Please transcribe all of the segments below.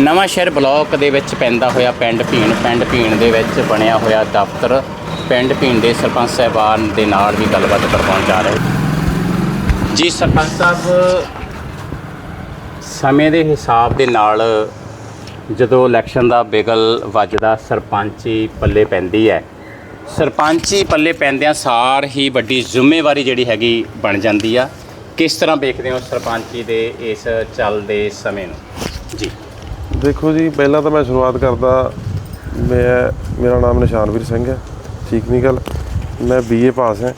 ਨਵਾਂ ਸ਼ਹਿਰ ਬਲਾਕ ਦੇ ਵਿੱਚ ਪੈਂਦਾ ਹੋਇਆ ਪਿੰਡ ਭੀਣ ਪਿੰਡ ਭੀਣ ਦੇ ਵਿੱਚ ਬਣਿਆ ਹੋਇਆ ਦਫ਼ਤਰ, ਪਿੰਡ ਭੀਣ ਦੇ ਸਰਪੰਚ ਸਾਹਿਬਾਨ ਦੇ ਨਾਲ ਵੀ ਗੱਲਬਾਤ ਕਰਵਾਉਣ ਜਾ ਰਹੇ ਜੀ ਸਰਪੰਚ ਸਾਹਿਬ, ਸਮੇਂ ਦੇ ਹਿਸਾਬ ਦੇ ਨਾਲ ਜਦੋਂ ਇਲੈਕਸ਼ਨ ਦਾ ਬਿਗਲ ਵੱਜਦਾ, ਸਰਪੰਚੀ ਪੱਲੇ ਪੈਂਦੀ ਹੈ। ਸਰਪੰਚੀ ਪੱਲੇ ਪੈਂਦਿਆਂ ਸਾਰ ਹੀ ਵੱਡੀ ਜ਼ਿੰਮੇਵਾਰੀ ਜਿਹੜੀ ਹੈਗੀ ਬਣ ਜਾਂਦੀ ਆ। ਕਿਸ ਤਰ੍ਹਾਂ ਵੇਖਦੇ ਹੋ ਸਰਪੰਚੀ ਦੇ ਇਸ ਚੱਲਦੇ ਸਮੇਂ ਨੂੰ? ਜੀ। ਦੇਖੋ ਜੀ, ਪਹਿਲਾਂ ਤਾਂ ਮੈਂ ਸ਼ੁਰੂਆਤ ਕਰਦਾ, ਮੈਂ, ਮੇਰਾ ਨਾਮ ਨਿਸ਼ਾਨਵੀਰ ਸਿੰਘ ਹੈ, ਠੀਕ ਨਹੀਂ ਗੱਲ, ਮੈਂ ਬੀਏ ਪਾਸ ਹਾਂ।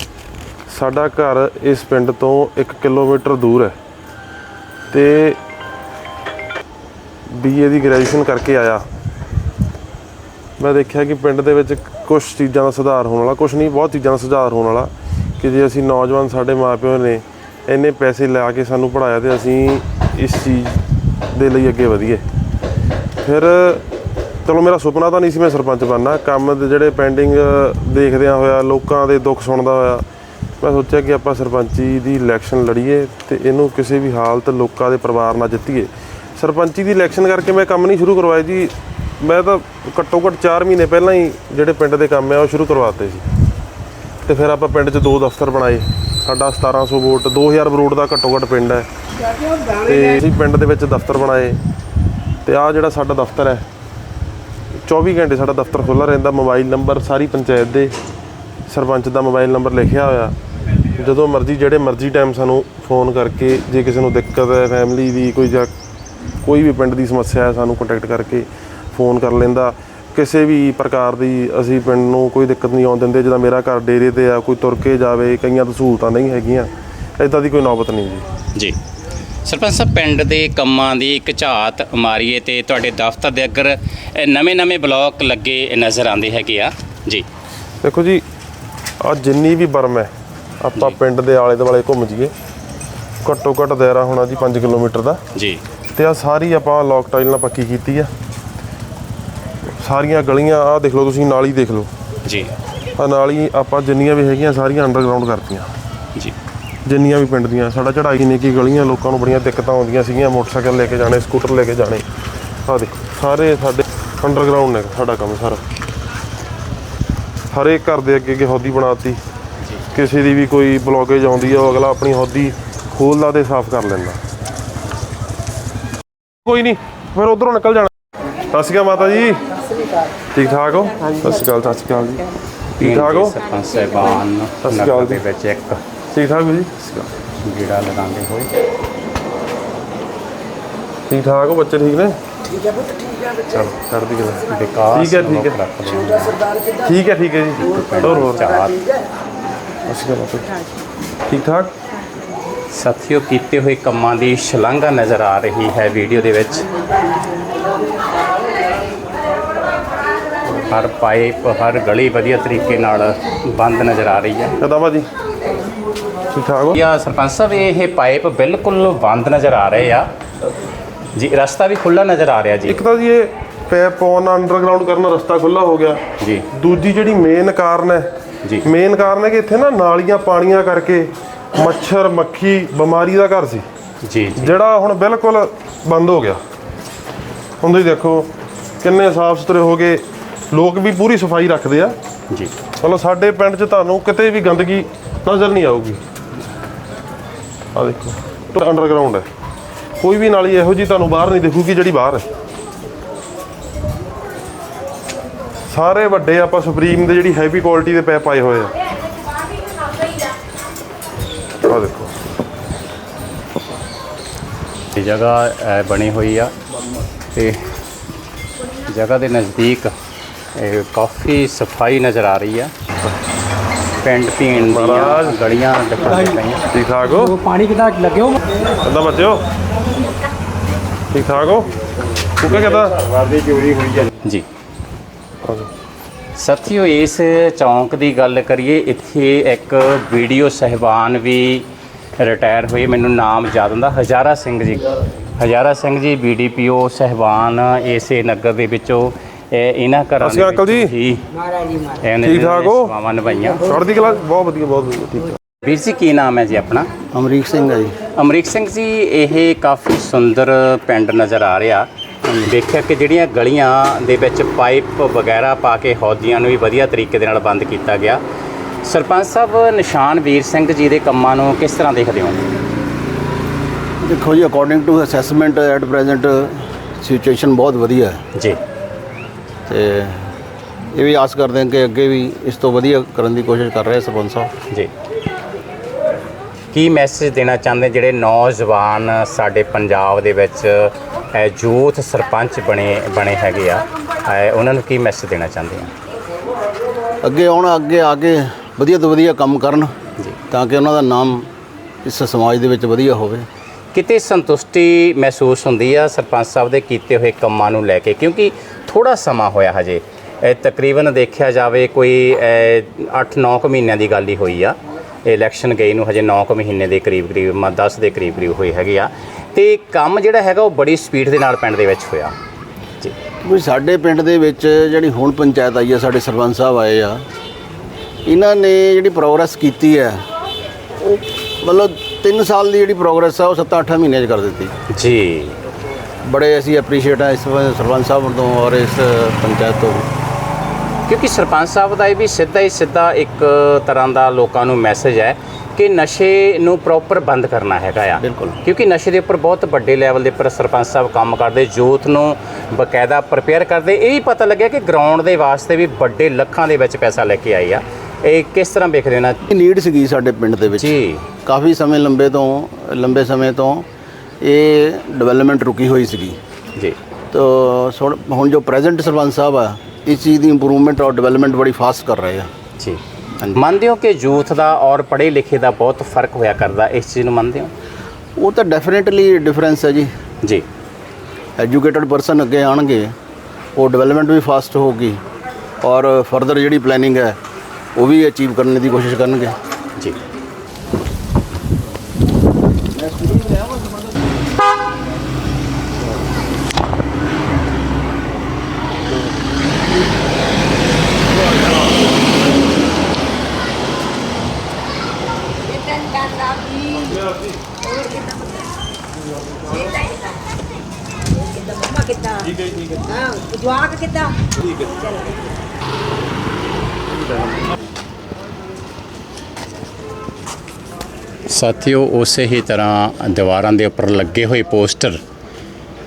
ਸਾਡਾ ਘਰ ਇਸ ਪਿੰਡ ਤੋਂ 1 ਕਿਲੋਮੀਟਰ ਦੂਰ ਹੈ। ਤੇ ਬੀਏ ਦੀ ਗ੍ਰੈਜੂਏਸ਼ਨ ਕਰਕੇ ਆਇਆ। ਮੈਂ ਦੇਖਿਆ ਕਿ ਪਿੰਡ ਦੇ ਵਿੱਚ ਕੁਝ ਚੀਜ਼ਾਂ ਦਾ ਸੁਧਾਰ ਹੋਣ ਵਾਲਾ ਕੁਝ ਨਹੀਂ, ਬਹੁਤ ਚੀਜ਼ਾਂ ਦਾ ਸੁਧਾਰ ਹੋਣ ਵਾਲਾ, ਕਿ ਜੇ ਅਸੀਂ ਨੌਜਵਾਨ ਸਾਡੇ ਮਾਪਿਓ ਨੇ ਇੰਨੇ ਪੈਸੇ ਲਾ ਕੇ ਸਾਨੂੰ ਪੜਾਇਆ ਤੇ ਅਸੀਂ ਇਸ ਚੀਜ਼ ਦੇ ਲਈ ਅੱਗੇ ਵਧੀਏ। ਫਿਰ, ਚਲੋ ਮੇਰਾ ਸੁਪਨਾ ਤਾਂ ਨਹੀਂ ਸੀ ਮੈਂ ਸਰਪੰਚ ਬਣਨਾ। ਕੰਮ ਦੇ ਜਿਹੜੇ ਪੈਂਡਿੰਗ ਦੇਖਦਿਆਂ ਹੋਇਆ, ਲੋਕਾਂ ਦੇ ਦੁੱਖ ਸੁਣਦਾ ਹੋਇਆ, ਮੈਂ ਸੋਚਿਆ ਕਿ ਆਪਾਂ ਸਰਪੰਚੀ ਦੀ ਇਲੈਕਸ਼ਨ ਲੜੀਏ ਤੇ ਇਹਨੂੰ ਕਿਸੇ ਵੀ ਹਾਲਤ ਲੋਕਾਂ ਦੇ ਪਰਿਵਾਰ ਨਾਲ ਜਿੱਤੀਏ। ਸਰਪੰਚੀ ਦੀ ਇਲੈਕਸ਼ਨ ਕਰਕੇ ਮੈਂ ਕੰਮ ਨਹੀਂ ਸ਼ੁਰੂ ਕਰਵਾਇਆ ਜੀ। ਮੈਂ ਤਾਂ ਘੱਟੋ ਘੱਟ 4 ਮਹੀਨੇ ਪਹਿਲਾਂ ਹੀ ਜਿਹੜੇ ਪਿੰਡ ਦੇ ਕੰਮ ਆ, ਉਹ ਸ਼ੁਰੂ ਕਰਵਾਤੇ ਸੀ। ਤੇ ਫਿਰ ਆਪਾਂ ਪਿੰਡ 'ਚ ਦੋ ਦਫ਼ਤਰ ਬਣਾਏ। ਸਾਡਾ 1700 ਵੋਟ 2000 ਵੋਟ ਦਾ ਘੱਟੋ ਘੱਟ ਪਿੰਡ ਹੈ। ਤੇ ਅਸੀਂ ਪਿੰਡ ਦੇ ਵਿੱਚ ਦਫ਼ਤਰ ਬਣਾਏ। ਤੇ ਆ ਜਿਹੜਾ ਸਾਡਾ ਦਫ਼ਤਰ ਹੈ 24 ਘੰਟੇ ਸਾਡਾ ਦਫ਼ਤਰ ਖੁੱਲ੍ਹਾ ਰਹਿੰਦਾ, ਮੋਬਾਈਲ ਨੰਬਰ ਸਾਰੀ ਪੰਚਾਇਤ ਦੇ ਸਰਪੰਚ ਦਾ ਮੋਬਾਈਲ ਨੰਬਰ ਲਿਖਿਆ ਹੋਇਆ। ਜਦੋਂ ਮਰਜ਼ੀ, ਜਿਹੜੇ ਮਰਜ਼ੀ ਟਾਈਮ ਸਾਨੂੰ ਫੋਨ ਕਰਕੇ, ਜੇ ਕਿਸੇ ਨੂੰ ਦਿੱਕਤ ਹੈ ਫੈਮਿਲੀ ਦੀ ਕੋਈ ਜਾਂ ਕੋਈ ਵੀ ਪਿੰਡ ਦੀ ਸਮੱਸਿਆ ਹੈ, ਸਾਨੂੰ ਕੰਟੈਕਟ ਕਰਕੇ ਫੋਨ ਕਰ ਲੈਂਦਾ। ਕਿਸੇ ਵੀ ਪ੍ਰਕਾਰ ਦੀ ਅਸੀਂ ਪਿੰਡ ਨੂੰ ਕੋਈ ਦਿੱਕਤ ਨਹੀਂ ਆਉਣ ਦਿੰਦੇ, ਜਿੱਦਾਂ ਮੇਰਾ ਘਰ ਡੇਰੇ ਤੇ ਆ, ਕੋਈ ਤੁਰ ਕੇ ਜਾਵੇ, ਕਈਆਂ ਤੋਂ ਸਹੂਲਤਾਂ ਨਹੀਂ ਹੈਗੀਆਂ ਇਦਾਂ ਦੀ ਕੋਈ ਨੌਬਤ ਨਹੀਂ ਜੀ। ਜੀ। ਸਰਪੰਚ ਸਾਹਿਬ ਪਿੰਡ ਦੇ ਕੰਮਾਂ ਦੀ ਇੱਕ ਝਾਤ ਮਾਰੀਏ ਤੇ ਤੁਹਾਡੇ ਦਫ਼ਤਰ ਦੇ ਅੱਗਰ ਨਵੇਂ-ਨਵੇਂ ਬਲਾਕ ਲੱਗੇ ਨਜ਼ਰ ਆਉਂਦੇ ਹੈਗੇ ਆ। ਜੀ। ਦੇਖੋ ਜੀ ਆ ਜਿੰਨੀ ਵੀ ਬਰਮ ਹੈ ਆਪਾਂ। ਪਿੰਡ ਦੇ ਆਲੇ ਦੁਆਲੇ ਘੁੰਮ ਜੀਏ ਘੱਟੋ ਘੱਟ ਦਾਇਰਾ ਹੋਣਾ ਜੀ 5 ਕਿਲੋਮੀਟਰ ਦਾ। ਜੀ। ਤੇ ਆ ਸਾਰੀ ਆਪਾਂ ਲੌਕ ਟਾਈਲ ਨਾਲ ਪੱਕੀ ਕੀਤੀ ਆ। ਸਾਰੀਆਂ ਗਲੀਆਂ ਆ ਦੇਖ ਲਓ ਤੁਸੀਂ ਨਾਲੀ ਦੇਖ ਲਓ। ਜੀ। ਆ ਨਾਲੀ ਆਪਾਂ ਜਿੰਨੀਆਂ ਵੀ ਹੈਗੀਆਂ ਸਾਰੀਆਂ ਅੰਡਰਗਰਾਉਂਡ ਕਰਤੀਆਂ। ਜੀ। ਜਿੰਨੀਆਂ ਵੀ ਪਿੰਡ ਦੀਆਂ ਸਾਡਾ ਚੜਾਈ ਨੇ ਕੀ ਗਲੀਆਂ ਲੋਕਾਂ ਨੂੰ ਬੜੀਆਂ ਦਿੱਕਤਾਂ ਆਉਂਦੀਆਂ ਸੀਗੀਆਂ ਮੋਟਰਸਾਈਕਲ ਲੈ ਕੇ ਜਾਣੇ ਸਕੂਟਰ ਲੈ ਕੇ ਜਾਣੇ। ਆ ਦੇਖੋ ਸਾਰੇ ਸਾਡੇ ਅੰਡਰਗਰਾਉਂਡ ਨੇ ਸਾਡਾ ਕੰਮ ਸਾਰਾ। ਹਰੇਕ ਘਰ ਦੇ ਅੱਗੇ ਅੱਗੇ ਹੌਦੀ ਬਣਾਤੀ। ਕਿਸੇ ਦੀ ਵੀ ਕੋਈ ਬਲੌਕੇਜ ਆਉਂਦੀ ਆ ਉਹ ਅਗਲਾ ਆਪਣੀ ਹੌਦੀ ਖੋਲਦਾ ਤੇ ਸਾਫ਼ ਕਰ ਲੈਂਦਾ। ਕੋਈ ਨਹੀਂ ਫਿਰ ਉਧਰੋਂ ਨਿਕਲ ਜਾਣਾ। ਸਤਿ ਸ਼੍ਰੀ ਅਕਾਲ ਮਾਤਾ ਜੀ। ਠੀਕ ਠਾਕ ਹੋ? ਸਤਿ ਸ਼੍ਰੀ ਅਕਾਲ ਸਤਿ ਸ਼੍ਰੀ ਅਕਾਲ ਜੀ। ਠੀਕ ਠਾਕ ਹੋ? ਸਰਪੰਚ ਸਾਹਿਬਾਨ ਸ਼੍ਰੀ ਨਗਰ ਅਕਾਲ ਦੇ ਜੀ। ਵਿੱਚ ਇੱਕ ਠੀਕ ਠਾਕ ਹੋ ਜੀ? ਸਤਿ ਸ਼੍ਰੀ ਅਕਾਲ ਗੇੜਾ ਲਗਾਉਂਦੇ ਹੋਏ। ਠੀਕ ਠਾਕ ਹੋ ਬੱਚੇ ਠੀਕ ਨੇ? ਠੀਕ ਹੈ ਪੁੱਤ ਠੀਕ ਹੈ ਬੱਚੇ। ਚਲ ਚੜ੍ਹਦੀ ਕਲਾ ਵਿਕਾਸ ਠੀਕ ਹੈ, ਠੀਕ ਹੈ। ਠੀਕ ਹੈ ਠੀਕ ਹੈ ਜੀ। ਹੋਰ ਹੋਰ ਝਾਤ ਅਸੀਂ ਕਹਾਂ ਠੀਕ ਠਾਕ ਸਾਥੀਓ ਕੀਤੇ ਹੋਏ ਕੰਮਾਂ ਦੀ ਸ਼ਲਾਘਾ ਨਜ਼ਰ ਆ ਰਹੀ ਹੈ ਵੀਡੀਓ ਦੇ ਵਿੱਚ। ਹਰ ਪਾਈਪ ਹਰ ਗਲੀ ਵਧੀਆ ਤਰੀਕੇ ਨਾਲ ਬੰਦ ਨਜ਼ਰ ਆ ਰਹੀ ਹੈ। ਕਦਾਂ ਭਾਜੀ। ਠੀਕ ਠਾਕ ਹੋ? ਯਾ ਸਰਪੰਚ ਸਾਹਿਬ ਇਹ ਪਾਈਪ ਬਿਲਕੁਲ ਬੰਦ ਨਜ਼ਰ ਆ ਰਹੇ ਆ। ਜੀ ਰਸਤਾ ਵੀ ਖੁੱਲਾ ਨਜ਼ਰ ਆ ਰਿਹਾ ਜੀ। ਇੱਕ ਤਾਂ ਜੀ ਇਹ ਪੈਪ ਨਾਲ ਅੰਡਰਗਰਾਉਂਡ ਕਰਨ ਦਾ ਰਸਤਾ ਖੁੱਲਾ ਹੋ ਗਿਆ। ਜੀ। ਦੂਜੀ ਜਿਹੜੀ ਮੇਨ ਕਾਰਨ ਹੈ ਜੀ। ਮੇਨ ਕਾਰਨ ਹੈ ਕਿ ਇੱਥੇ ਨਾ ਨਾਲੀਆਂ ਪਾਣੀਆਂ ਕਰਕੇ ਮੱਛਰ ਮੱਖੀ ਬਿਮਾਰੀ ਦਾ ਘਰ ਸੀ। ਜੀ ਜੀ। ਜਿਹੜਾ ਹੁਣ ਬਿਲਕੁਲ ਬੰਦ ਹੋ ਗਿਆ। ਹੁਣ ਤੁਸੀਂ ਦੇਖੋ ਕਿੰਨੇ ਸਾਫ਼ ਸੁਥਰੇ ਹੋ ਗਏ। ਲੋਕ ਵੀ ਪੂਰੀ ਸਫ਼ਾਈ ਰੱਖਦੇ ਆ। ਜੀ। ਮਤਲਬ ਸਾਡੇ ਪਿੰਡ 'ਚ ਤੁਹਾਨੂੰ ਕਿਤੇ ਵੀ ਗੰਦਗੀ ਨਜ਼ਰ ਨਹੀਂ ਆਊਗੀ। ਆ ਦੇਖੋ। ਅੰਡਰਗਰਾਉਂਡ ਹੈ। ਕੋਈ ਵੀ ਨਾਲੀ ਇਹੋ ਜੀ ਤੁਹਾਨੂੰ ਬਾਹਰ ਨਹੀਂ ਦਿਖੂਗੀ ਜਿਹੜੀ ਬਾਹਰ ਹੈ। ਸਾਰੇ ਵੱਡੇ ਆਪਾਂ ਸੁਪਰੀਮ ਦੇ ਜਿਹੜੀ ਹੈਵੀ ਕੁਆਲਿਟੀ ਦੇ ਪੈਪ ਆਏ ਹੋਏ ਆ। ਆ ਦੇਖੋ। ਇਹ ਜਗ੍ਹਾ ਅ, ਬਣੀ ਹੋਈ ਆ। ਤੇ ਜਗ੍ਹਾ ਦੇ ਨਜ਼ਦੀਕ ਇਹ ਕਾਫੀ ਸਫ਼ਾਈ ਨਜ਼ਰ ਆ ਰਹੀ ਆ। ਪਿੰਡ ਭੀਣ ਦੀਆਂ ਮਹਾਰਾਜ। ਗਲੀਆਂ ਦਿਖਾਈ ਪਈਆਂ। ਠੀਕ ਠਾਕ ਹੋ? ਉਹ ਪਾਣੀ ਕਿਦਾਂ ਲੱਗੇ ਹੋ ਕਿੱਦਾਂ ਬੱਚਿਓ। ਠੀਕ ਠਾਕ ਹੋ? ਤੂੰ ਕਿਹ ਕਹਦਾ ਜੀ। ਸਾਥੀਓ ਇਸ ਚੌਂਕ ਦੀ ਗੱਲ ਕਰੀਏ ਇੱਥੇ ਇੱਕ ਵੀਡੀਓ ਸਹਿਬਾਨ ਵੀ ਰਿਟਾਇਰ ਹੋਏ। ਮੈਨੂੰ ਨਾਮ ਯਾਦ ਹੁੰਦਾ ਹਜ਼ਾਰਾ ਸਿੰਘ ਜੀ। ਹਜ਼ਾਰਾ ਸਿੰਘ ਜੀ ਬੀਡੀਪੀਓ ਸਹਿਬਾਨ ਇਸੇ ਨਗਰ ਦੇ ਵਿੱਚੋਂ ਇਹ ਇਹਨਾਂ ਘਰਾਂ ਅਸੀਂ ਅੰਕਲ ਜੀ। ਹੀ ਮਹਾਰਾਜ ਜੀ। ਮਹਾਰਾਜ ਇਹਨੇ ਠੀਕ ਠਾਕ ਹੋ? ਸੇਵਾਵਾਂ ਨਿਭਾਈਆਂ। ਚੜ੍ਹਦੀ ਕਲਾ ਬਹੁਤ ਵਧੀਆ ਬਹੁਤ ਵਧੀਆ ਠੀਕ ਠਾਕ। ਵੀਰ ਜੀ ਕੀ ਨਾਮ ਹੈ ਜੀ ਆਪਣਾ? ਅਮਰੀਕ ਸਿੰਘ ਹੈ ਜੀ। ਅਮਰੀਕ ਸਿੰਘ ਜੀ ਇਹ ਕਾਫੀ ਸੁੰਦਰ ਪਿੰਡ ਨਜ਼ਰ ਆ ਰਿਹਾ। ਦੇਖਿਆ ਕਿ ਜਿਹੜੀਆਂ ਗਲੀਆਂ ਦੇ ਵਿੱਚ ਪਾਈਪ ਵਗੈਰਾ ਪਾ ਕੇ ਹੌਦੀਆਂ ਨੂੰ ਵੀ ਵਧੀਆ ਤਰੀਕੇ ਦੇ ਨਾਲ ਬੰਦ ਕੀਤਾ ਗਿਆ। ਸਰਪੰਚ ਸਾਹਿਬ ਨਿਸ਼ਾਨ ਵੀਰ ਸਿੰਘ ਜੀ ਦੇ ਕੰਮਾਂ ਨੂੰ ਕਿਸ ਤਰ੍ਹਾਂ ਦੇਖਦੇ ਹੋ? ਦੇਖੋ ਜੀ according to assessment at present situation ਬਹੁਤ ਵਧੀਆ ਹੈ। ਜੀ। ਤੇ ਇਹ ਵੀ ਆਸ ਕਰਦੇ ਹਾਂ ਕਿ ਅੱਗੇ ਵੀ ਇਸ ਤੋਂ ਵਧੀਆ ਕਰਨ ਦੀ ਕੋਸ਼ਿਸ਼ ਕਰ ਰਹੇ ਸਰਪੰਚ ਸਾਹਿਬ। ਜੀ। ਕੀ ਮੈਸੇਜ ਦੇਣਾ ਚਾਹੁੰਦੇ ਜਿਹੜੇ ਨੌਜਵਾਨ ਸਾਡੇ ਪੰਜਾਬ ਦੇ ਵਿੱਚ ਯੂਥ ਸਰਪੰਚ ਬਣੇ ਬਣੇ ਹੈਗੇ ਆ ਉਹਨਾਂ ਨੂੰ ਕੀ ਮੈਸੇਜ ਦੇਣਾ ਚਾਹੁੰਦੇ ਆ? ਅੱਗੇ ਆਉਣ ਅੱਗੇ ਆ ਕੇ ਵਧੀਆ ਤੋਂ ਵਧੀਆ ਕੰਮ ਕਰਨ ਤਾਂ ਕਿ ਉਹਨਾਂ ਦਾ ਨਾਮ ਇਸ ਸਮਾਜ ਦੇ ਵਿੱਚ ਵਧੀਆ ਹੋਵੇ। ਕਿਤੇ ਸੰਤੁਸ਼ਟੀ ਮਹਿਸੂਸ ਹੁੰਦੀ ਆ ਸਰਪੰਚ ਸਾਹਿਬ ਦੇ ਕੀਤੇ ਹੋਏ ਕੰਮਾਂ ਨੂੰ ਲੈ ਕੇ, ਕਿਉਂਕਿ ਥੋੜਾ ਸਮਾਂ ਹੋਇਆ ਹਜੇ। ਤਕਰੀਬਨ ਦੇਖਿਆ ਜਾਵੇ ਕੋਈ 8-9 ਕੁ ਮਹੀਨਿਆਂ ਦੀ ਗੱਲ ਹੀ ਹੋਈ ਆ। ਇਲੈਕਸ਼ਨ ਗਈ ਨੂੰ ਹਜੇ 9 ਕੁ ਮਹੀਨੇ ਦੇ ਕਰੀਬ ਕਰੀਬ ਮ 10 ਦੇ ਕਰੀਬ ਕਰੀਬ ਹੋਏ ਹੈਗੇ ਆ। ਤੇ ਕੰਮ ਜਿਹੜਾ ਹੈਗਾ ਉਹ ਬੜੀ ਸਪੀਡ ਦੇ ਨਾਲ ਪਿੰਡ ਦੇ ਵਿੱਚ ਹੋਇਆ। ਜੀ। ਕੋਈ ਸਾਡੇ ਪਿੰਡ ਦੇ ਵਿੱਚ ਜਿਹੜੀ ਹੁਣ ਪੰਚਾਇਤ ਆਈ ਆ, ਸਾਡੇ ਸਰਪੰਚ ਸਾਹਿਬ ਆਏ ਆ, ਇਹਨਾਂ ਨੇ ਜਿਹੜੀ ਪ੍ਰੋਗਰੈਸ ਕੀਤੀ ਹੈ, ਉਹ ਮਤਲਬ 3 ਸਾਲ ਦੀ ਜਿਹੜੀ ਪ੍ਰੋਗਰੈਸ ਆ ਉਹ 7-8 ਮਹੀਨਿਆਂ 'ਚ ਕਰ ਦਿੱਤੀ। ਜੀ। ਬੜੇ ਅਸੀਂ ਐਪਰੀਸ਼ੀਏਟ ਆ ਇਸ ਸਰਪੰਚ ਸਾਹਿਬ ਤੋਂ ਔਰ ਇਸ ਪੰਚਾਇਤ ਤੋਂ। ਕਿਉਂਕਿ ਸਰਪੰਚ ਸਾਹਿਬ ਦਾ ਇਹ ਵੀ ਸਿੱਧਾ ਹੀ ਸਿੱਧਾ ਇੱਕ ਤਰ੍ਹਾਂ ਦਾ ਲੋਕਾਂ ਨੂੰ ਮੈਸੇਜ ਹੈ ਕਿ ਨਸ਼ੇ ਨੂੰ ਪ੍ਰੋਪਰ ਬੰਦ ਕਰਨਾ ਹੈਗਾ ਆ। ਬਿਲਕੁਲ। ਕਿਉਂਕਿ ਨਸ਼ੇ ਦੇ ਉੱਪਰ ਬਹੁਤ ਵੱਡੇ ਲੈਵਲ ਦੇ ਉੱਪਰ ਸਰਪੰਚ ਸਾਹਿਬ ਕੰਮ ਕਰਦੇ ਯੂਥ ਨੂੰ ਬਕਾਇਦਾ ਪ੍ਰਪੇਅਰ ਕਰਦੇ। ਇਹ ਵੀ ਪਤਾ ਲੱਗਿਆ ਕਿ ਗਰਾਊਂਡ ਦੇ ਵਾਸਤੇ ਵੀ ਵੱਡੇ ਲੱਖਾਂ ਦੇ ਵਿੱਚ ਪੈਸਾ ਲੈ ਕੇ ਆਏ ਆ। ਇਹ ਕਿਸ ਤਰ੍ਹਾਂ ਵੇਖਦੇ ਹੋ ਨਾ? ਨੀਡ ਸੀਗੀ ਸਾਡੇ ਪਿੰਡ ਦੇ ਵਿੱਚ। ਜੀ। ਕਾਫੀ ਸਮੇਂ ਲੰਬੇ ਤੋਂ ਲੰਬੇ ਸਮੇਂ ਤੋਂ ਇਹ ਡਿਵੈਲਪਮੈਂਟ ਰੁਕੀ ਹੋਈ ਸੀਗੀ। ਜੀ। ਤੋ ਹੁਣ ਜੋ ਪ੍ਰੈਜ਼ੈਂਟ ਸਰਪੰਚ ਸਾਹਿਬ ਆ ਇਸ ਚੀਜ਼ ਦੀ ਇੰਪਰੂਵਮੈਂਟ ਔਰ ਡਿਵੈਲਪਮੈਂਟ ਬੜੀ ਫਾਸਟ ਕਰ ਰਹੇ ਆ। ਜੀ। ਮੰਨਦੇ ਹੋ ਕਿ ਯੂਥ ਦਾ ਔਰ ਪੜ੍ਹੇ ਲਿਖੇ ਦਾ ਬਹੁਤ ਫ਼ਰਕ ਹੋਇਆ ਕਰਦਾ ਇਸ ਚੀਜ਼ ਨੂੰ ਮੰਨਦੇ ਹੋ? ਉਹ ਤਾਂ ਡੈਫੀਨਿਟਲੀ ਡਿਫਰੈਂਸ ਹੈ ਜੀ। ਜੀ। ਐਜੂਕੇਟਡ ਪਰਸਨ ਅੱਗੇ ਆਣਗੇ ਉਹ ਡਿਵੈਲਪਮੈਂਟ ਵੀ ਫਾਸਟ ਹੋਊਗੀ। ਔਰ ਫਰਦਰ ਜਿਹੜੀ ਪਲੈਨਿੰਗ ਹੈ ਉਹ ਵੀ ਅਚੀਵ ਕਰਨ ਦੀ ਕੋਸ਼ਿਸ਼ ਕਰਨਗੇ ਜੀ ਕਿੱਦਾਂ ਠੀਕ ਹੈ ਠੀਕ ਹੈ ਹਾਂ ਜਵਾਕ ਕਿੱਦਾਂ ਸਾਥੀਓ ਉਸੇ ਹੀ ਤਰ੍ਹਾਂ ਦੀਵਾਰਾਂ ਦੇ ਉੱਪਰ ਲੱਗੇ ਹੋਏ ਪੋਸਟਰ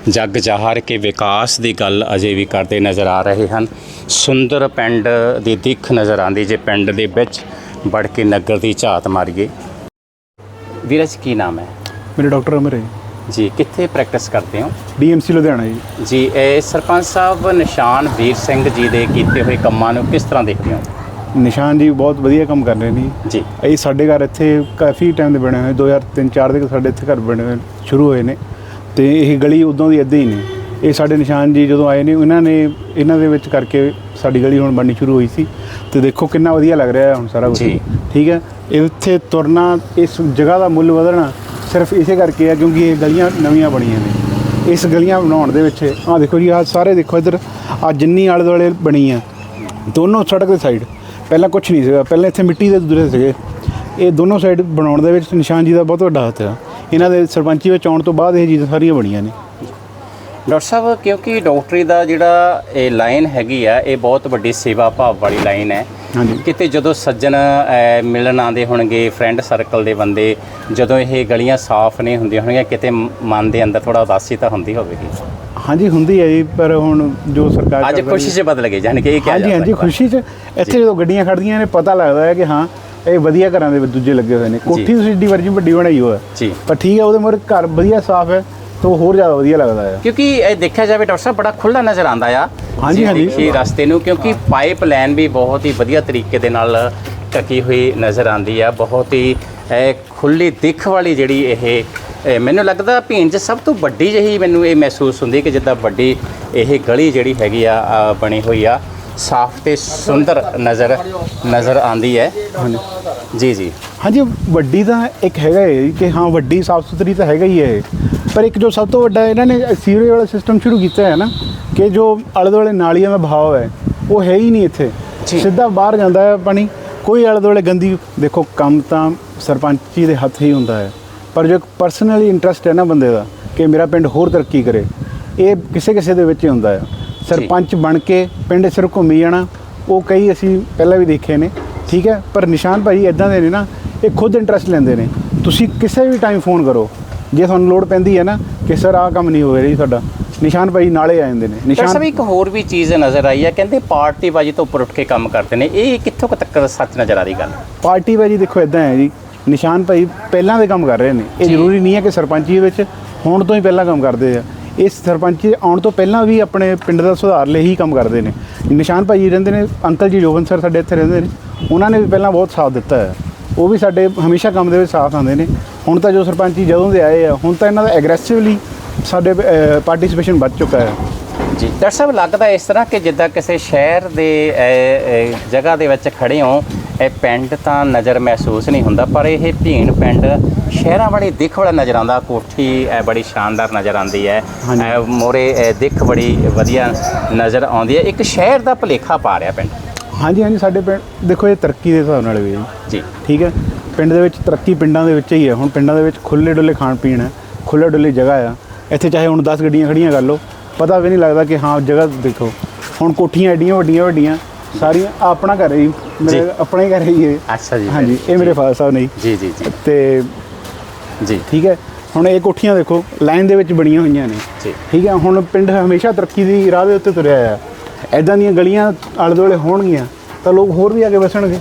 ਜੱਗ ਜਾਹਰ ਕੇ ਵਿਕਾਸ ਦੀ ਗੱਲ ਅਜੇ ਵੀ ਕਰਦੇ ਨਜ਼ਰ ਆ ਰਹੇ ਹਨ। ਸੁੰਦਰ ਪਿੰਡ ਦੀ ਦਿੱਖ ਨਜ਼ਰ ਆਉਂਦੀ ਜੇ ਪਿੰਡ ਦੇ ਵਿੱਚ। ਵੜ ਕੇ ਨਗਰ ਦੀ ਝਾਤ ਮਾਰੀਏ। ਵੀਰਜ ਕੀ ਨਾਮ ਹੈ? ਮੇਰੇ ਡਾਕਟਰ ਅਮਰ ਹੈ। ਜੀ ਕਿੱਥੇ ਪ੍ਰੈਕਟਿਸ ਕਰਦੇ ਹੋ? ਡੀਐਮਸੀ ਲੁਧਿਆਣਾ ਜੀ। ਜੀ ਇਹ ਸਰਪੰਚ ਸਾਹਿਬ ਨਿਸ਼ਾਨ ਵੀਰ ਸਿੰਘ ਜੀ ਦੇ ਕੀਤੇ ਹੋਏ ਕੰਮਾਂ ਨੂੰ ਕਿਸ ਤਰ੍ਹਾਂ ਦੇਖਦੇ ਹੋ? ਨਿਸ਼ਾਨ ਜੀ ਬਹੁਤ ਵਧੀਆ ਕੰਮ ਕਰ ਰਹੇ ਨੇ। ਜੀ। ਇਹ ਸਾਡੇ ਘਰ ਇੱਥੇ ਕਾਫੀ ਟਾਈਮ ਦੇ ਬਣੇ ਹੋਏ 2003-4 ਦੇ ਸਾਡੇ ਇੱਥੇ ਘਰ ਬਣੇ ਹੋਏ ਸ਼ੁਰੂ ਹੋਏ ਨੇ। ਤੇ ਇਹ ਗਲੀ ਉਦੋਂ ਦੀ ਇੱਦਾਂ ਹੀ ਨੇ। ਇਹ ਸਾਡੇ ਨਿਸ਼ਾਨ ਜੀ ਜਦੋਂ ਆਏ ਨੇ ਇਹਨਾਂ ਨੇ ਇਹਨਾਂ ਦੇ ਵਿੱਚ ਕਰਕੇ ਸਾਡੀ ਗਲੀ ਹੁਣ ਬਣਨੀ ਸ਼ੁਰੂ ਹੋਈ ਸੀ। ਤੇ ਦੇਖੋ ਕਿੰਨਾ ਵਧੀਆ ਲੱਗ ਰਿਹਾ ਹੈ ਹੁਣ ਸਾਰਾ ਕੁਝ। ਠੀਕ ਹੈ? ਇੱਥੇ ਤੁਰਨਾ ਇਸ ਜਗ੍ਹਾ ਦਾ ਮੁੱਲ ਵਧਣਾ ਸਿਰਫ ਇਸੇ ਕਰਕੇ ਹੈ ਕਿਉਂਕਿ ਇਹ ਗਲੀਆਂ ਨਵੀਆਂ ਬਣੀਆਂ ਨੇ। ਇਸ ਗਲੀਆਂ ਬਣਾਉਣ ਦੇ ਵਿੱਚ ਆਹ ਦੇਖੋ ਜੀ ਆਹ ਸਾਰੇ ਦੇਖੋ ਇੱਧਰ ਆ ਜਿੰਨੀ ਆਲੇ ਦੁਆਲੇ ਬਣੀ ਆ ਦੋਨੋਂ ਸੜਕ ਦੇ ਸਾਈਡ ਪਹਿਲਾਂ ਕੁਝ ਨਹੀਂ ਸੀਗਾ। ਪਹਿਲਾਂ ਇੱਥੇ ਮਿੱਟੀ ਦੇ ਦੂਰੇ ਸੀਗੇ। ਇਹ ਦੋਨੋਂ ਸਾਈਡ ਬਣਾਉਣ ਦੇ ਵਿੱਚ ਨਿਸ਼ਾਨ ਜੀ ਦਾ ਬਹੁਤ ਵੱਡਾ ਹੱਥ ਆ। ਇਹਨਾਂ ਦੇ ਸਰਪੰਚੀ ਵਿੱਚ ਆਉਣ ਤੋਂ ਬਾਅਦ ਇਹ ਚੀਜ਼ਾਂ ਸਾਰੀਆਂ ਬਣੀਆਂ ਨੇ। ਡਾਕਟਰ ਸਾਹਿਬ ਕਿਉਂਕਿ ਡਾਕਟਰੀ ਦਾ ਜਿਹੜਾ ਇਹ ਲਾਈਨ ਹੈਗੀ ਆ ਇਹ ਬਹੁਤ ਵੱਡੀ ਸੇਵਾ ਭਾਵ ਵਾਲੀ ਲਾਈਨ ਹੈ। ਕਿਤੇ ਜਦੋਂ ਸੱਜਣ ਮਿਲਣ ਆਉਂਦੇ ਹੋਣਗੇ ਫਰੈਂਡ ਸਰਕਲ ਦੇ ਬੰਦੇ ਜਦੋਂ ਇਹ ਗਲੀਆਂ ਸਾਫ਼ ਨਹੀਂ ਹੁੰਦੀਆਂ ਹੋਣਗੀਆਂ ਕਿਤੇ ਮਨ ਦੇ ਅੰਦਰ ਥੋੜਾ ਉਦਾਸੀ ਤਾਂ ਹੁੰਦੀ ਹੋਵੇਗੀ। ਹਾਂਜੀ ਹੁੰਦੀ ਹੈ ਜੀ ਪਰ ਹੁਣ ਜੋ ਸਰਕਾਰ ਅੱਜ ਖੁਸ਼ੀ 'ਚ ਬਦਲ ਗਈ ਜਾਨ ਕਿ ਇਹ ਕਿਹਾ ਹਾਂਜੀ ਹਾਂਜੀ। ਖੁਸ਼ੀ 'ਚ। ਇੱਥੇ ਜਦੋਂ ਗੱਡੀਆਂ ਖੜਦੀਆਂ ਨੇ ਪਤਾ ਲੱਗਦਾ ਹੈ ਕਿ ਹਾਂ ਇਹ ਵਧੀਆ ਘਰਾਂ ਦੇ ਵਿੱਚ ਦੂਜੇ ਲੱਗੇ ਹੋਏ ਨੇ। ਕੋਠੀ ਤੁਸੀਂ ਏਡੀ ਵਰਜੀ ਵੱਡੀ ਬਣਾਈ ਹੋਇਆ ਜੀ। ਪਰ ਠੀਕ ਹੈ ਉਹਦੇ ਮੋਰ ਘਰ ਵਧੀਆ ਸਾਫ਼ ਹੈ ਤਾਂ ਹੋਰ ਜ਼ਿਆਦਾ ਵਧੀਆ ਲੱਗਦਾ ਹੈ। ਕਿਉਂਕਿ ਇਹ ਦੇਖਿਆ ਜਾਵੇ ਡਾਕਟਰ ਸਾਹਿਬ ਬੜਾ ਖੁੱਲਾ ਨਜ਼ਰ ਆਉਂਦਾ ਆ। ਹਾਂਜੀ, ਹਾਂਜੀ। ਦੇਖੀਏ ਰਸਤੇ ਨੂੰ ਕਿਉਂਕਿ ਪਾਈਪ ਲਾਈਨ ਵੀ ਬਹੁਤ ਹੀ ਵਧੀਆ ਤਰੀਕੇ ਦੇ ਨਾਲ ਟਕੀ ਹੋਈ ਨਜ਼ਰ ਆਉਂਦੀ ਆ। ਬਹੁਤ ਹੀ ਇਹ ਖੁੱਲੀ ਦਿੱਖ ਵਾਲੀ ਜਿਹੜੀ ਇਹ ਇਹ ਮੈਨੂੰ ਲੱਗਦਾ ਭੀਣ 'ਚ ਸਭ ਤੋਂ ਵੱਡੀ ਜਿਹੀ ਮੈਨੂੰ ਇਹ ਮਹਿਸੂਸ ਹੁੰਦੀ ਕਿ ਜਿੱਦਾਂ ਵੱਡੀ ਇਹ ਗਲੀ ਜਿਹੜੀ ਹੈਗੀ ਆ ਆ, ਬਣੀ ਹੋਈ ਆ ਸਾਫ਼ ਤੇ ਸੁੰਦਰ ਨਜ਼ਰ ਨਜ਼ਰ ਆਉਂਦੀ ਹੈ। ਜੀ ਜੀ। ਹਾਂਜੀ ਵੱਡੀ ਤਾਂ ਇੱਕ ਹੈਗਾ ਹੈ ਜੀ ਕਿ ਹਾਂ ਵੱਡੀ ਸਾਫ਼ ਸੁਥਰੀ ਤਾਂ ਹੈਗਾ ਹੀ ਹੈ ਇਹ। ਪਰ ਇੱਕ ਜੋ ਸਭ ਤੋਂ ਵੱਡਾ ਇਹਨਾਂ ਨੇ ਸੀਵਰੇਜ ਵਾਲਾ ਸਿਸਟਮ ਸ਼ੁਰੂ ਕੀਤਾ ਹੈ ਨਾ ਕਿ ਜੋ ਆਲੇ ਦੁਆਲੇ ਨਾਲੀਆਂ ਦਾ ਬਹਾਵ ਹੈ ਉਹ ਹੈ ਹੀ ਨਹੀਂ ਇੱਥੇ। ਜੀ। ਸਿੱਧਾ ਬਾਹਰ ਜਾਂਦਾ ਹੈ ਪਾਣੀ। ਕੋਈ ਆਲੇ ਦੁਆਲੇ ਗੰਦੀ ਦੇਖੋ ਕੰਮ ਤਾਂ ਸਰਪੰਚੀ ਦੇ ਹੱਥ ਹੀ ਹੁੰਦਾ ਹੈ। ਪਰ ਜੋ ਪਰਸਨਲੀ ਇੰਟਰਸਟ ਹੈ ਨਾ ਬੰਦੇ ਦਾ ਕਿ ਮੇਰਾ ਪਿੰਡ ਹੋਰ ਤਰੱਕੀ ਕਰੇ ਇਹ ਕਿਸੇ ਕਿਸੇ ਦੇ ਵਿੱਚ ਹੀ ਹੁੰਦਾ ਆ। ਸਰਪੰਚ ਬਣ ਕੇ ਪਿੰਡ ਸਿਰ ਘੁੰਮੀ ਜਾਣਾ ਉਹ ਕਈ ਅਸੀਂ ਪਹਿਲਾਂ ਵੀ ਦੇਖੇ ਨੇ ਠੀਕ ਹੈ? ਪਰ ਨਿਸ਼ਾਨ ਭਾਈ ਇਦਾਂ ਦੇ ਨੇ ਨਾ ਇਹ ਖੁਦ ਇੰਟਰਸਟ ਲੈਂਦੇ ਨੇ। ਤੁਸੀਂ ਕਿਸੇ ਵੀ ਟਾਈਮ ਫੋਨ ਕਰੋ ਜੇ ਤੁਹਾਨੂੰ ਲੋੜ ਪੈਂਦੀ ਹੈ ਨਾ ਕਿ ਸਰ ਆਹ ਕੰਮ ਨਹੀਂ ਹੋ ਰਿਹਾ ਜੀ ਤੁਹਾਡਾ ਨਿਸ਼ਾਨ ਭਾਈ ਨਾਲੇ ਆ ਜਾਂਦੇ ਨੇ। ਡਾਕਟਰ ਸਾਹਿਬ ਨਿਸ਼ਾਨ ਇੱਕ ਹੋਰ ਵੀ ਚੀਜ਼ ਨਜ਼ਰ ਆਈ ਹੈ ਕਹਿੰਦੇ ਪਾਰਟੀ ਬਾਜੀ ਤੋਂ ਉੱਪਰ ਉੱਠ ਕੇ ਕੰਮ ਕਰਦੇ ਨੇ ਇਹ ਕਿੱਥੋਂ ਕੁ ਤੱਕ ਸੱਚ ਨਜ਼ਰ ਆ ਰਹੀ ਗੱਲ? ਪਾਰਟੀ ਭਾਜੀ ਦੇਖੋ ਇਦਾਂ ਹੈ ਜੀ ਨਿਸ਼ਾਨ ਭਾਈ ਪਹਿਲਾਂ ਦੇ ਕੰਮ ਕਰ ਰਹੇ ਨੇ। ਇਹ ਜ਼ਰੂਰੀ ਨਹੀਂ ਹੈ ਕਿ ਸਰਪੰਚੀ ਵਿੱਚ ਹੁਣ ਤੋਂ ਹੀ ਪਹਿਲਾਂ ਕੰਮ ਕਰਦੇ ਆ। ਇਸ ਸਰਪੰਚੀ ਆਉਣ ਤੋਂ ਪਹਿਲਾਂ ਵੀ ਆਪਣੇ ਪਿੰਡ ਦਾ ਸੁਧਾਰ ਲਈ ਹੀ ਕੰਮ ਕਰਦੇ ਨੇ। ਨਿਸ਼ਾਨ ਭਾਈ ਰਹਿੰਦੇ ਨੇ ਅੰਕਲ ਜੀ ਜੋਬਨ ਸਰ ਸਾਡੇ ਇੱਥੇ ਰਹਿੰਦੇ ਨੇ। ਉਹਨਾਂ ਨੇ ਵੀ ਪਹਿਲਾਂ ਬਹੁਤ ਸਾਥ ਦਿੱਤਾ ਹੈ। ਉਹ ਵੀ ਸਾਡੇ ਹਮੇਸ਼ਾ ਕੰਮ ਦੇ ਵਿੱਚ ਸਾਥ ਆਉਂਦੇ ਨੇ। ਹੁਣ ਤਾਂ ਜੋ ਸਰਪੰਚੀ ਜਦੋਂ ਦੇ ਆਏ ਆ ਹੁਣ ਤਾਂ ਇਹਨਾਂ ਦਾ ਐਗਰੈਸਿਵਲੀ ਸਾਡੇ ਪਾਰਟਿਸਿਪੇਸ਼ਨ ਵੱਧ ਚੁੱਕਾ ਹੈ। ਜੀ ਡਾਕਟਰ ਸਾਹਿਬ ਲੱਗਦਾ ਇਸ ਤਰ੍ਹਾਂ ਕਿ ਜਿੱਦਾਂ ਕਿਸੇ ਸ਼ਹਿਰ ਦੇ ਜਗ੍ਹਾ ਦੇ ਵਿੱਚ ਖੜੇ ਹੋ ਇਹ ਪਿੰਡ ਤਾਂ ਨਜ਼ਰ ਮਹਿਸੂਸ ਨਹੀਂ ਹੁੰਦਾ ਪਰ ਇਹ ਭੀਣ ਪਿੰਡ ਸ਼ਹਿਰਾਂ ਵਾਲੀ ਦਿੱਖ ਵਾਲਾ ਨਜ਼ਰ ਆਉਂਦਾ ਕੋਠੀ ਇਹ ਬੜੀ ਸ਼ਾਨਦਾਰ ਨਜ਼ਰ ਆਉਂਦੀ ਹੈ। ਮੋਰੇ ਦਿੱਖ ਬੜੀ ਵਧੀਆ ਨਜ਼ਰ ਆਉਂਦੀ ਹੈ। ਇੱਕ ਸ਼ਹਿਰ ਦਾ ਭੁਲੇਖਾ ਪਾ ਰਿਹਾ ਪਿੰਡ। ਹਾਂਜੀ ਹਾਂਜੀ ਸਾਡੇ ਪਿੰਡ ਦੇਖੋ ਇਹ ਤਰੱਕੀ ਦੇ ਹਿਸਾਬ ਨਾਲ ਵੀ ਜੀ। ਠੀਕ ਹੈ ਪਿੰਡ ਦੇ ਵਿੱਚ ਤਰੱਕੀ ਪਿੰਡਾਂ ਦੇ ਵਿੱਚ ਹੀ ਹੈ। ਹੁਣ ਪਿੰਡਾਂ ਦੇ ਵਿੱਚ ਖੁੱਲੇ ਡੁੱਲੇ ਖਾਣ ਪੀਣ ਹੈ ਖੁੱਲੇ ਡੁੱਲੇ ਜਗ੍ਹਾ ਆ। ਇੱਥੇ ਚਾਹੇ ਹੁਣ 10 ਗੱਡੀਆਂ ਖੜੀਆਂ ਕਰ ਲਓ ਪਤਾ ਵੀ ਨਹੀਂ ਲੱਗਦਾ ਕਿ ਹਾਂ ਜਗ੍ਹਾ ਦੇਖੋ। ਹੁਣ ਕੋਠੀਆਂ ਐਡੀਆਂ ਵੱਡੀਆਂ ਵੱਡੀਆਂ ਸਾਰੀਆਂ ਆਪਣਾ ਘਰ ਹੈ ਮੇਰੇ ਜੀ। ਆਪਣਾ ਹੀ ਘਰ ਹੈ ਅੱਛਾ ਜੀ ਹਾਂਜੀ ਇਹ ਮੇਰੇ ਫਾਦਰ ਸਾਹਿਬ ਨੇ ਜੀ। ਜੀ ਜੀ ਜੀ। ਤੇ ਜੀ। ਠੀਕ ਹੈ ਹੁਣ ਇਹ ਕੋਠੀਆਂ ਦੇਖੋ ਲਾਈਨ ਦੇ ਵਿੱਚ ਬਣੀਆਂ ਹੋਈਆਂ ਨੇ। ਜੀ। ਠੀਕ ਹੈ ਹੁਣ ਪਿੰਡ ਹਮੇਸ਼ਾ ਤਰੱਕੀ ਦੀ ਰਾਹ ਦੇ ਉੱਤੇ ਤੁਰਿਆ ਆ ਐਦਾਂ ਦੀਆਂ ਗਲੀਆਂ ਆਲੇ ਦੁਆਲੇ ਹੋਣਗੀਆਂ ਤਾਂ ਲੋਕ ਹੋਰ ਵੀ ਅੱਗੇ ਵਸਣਗੇ।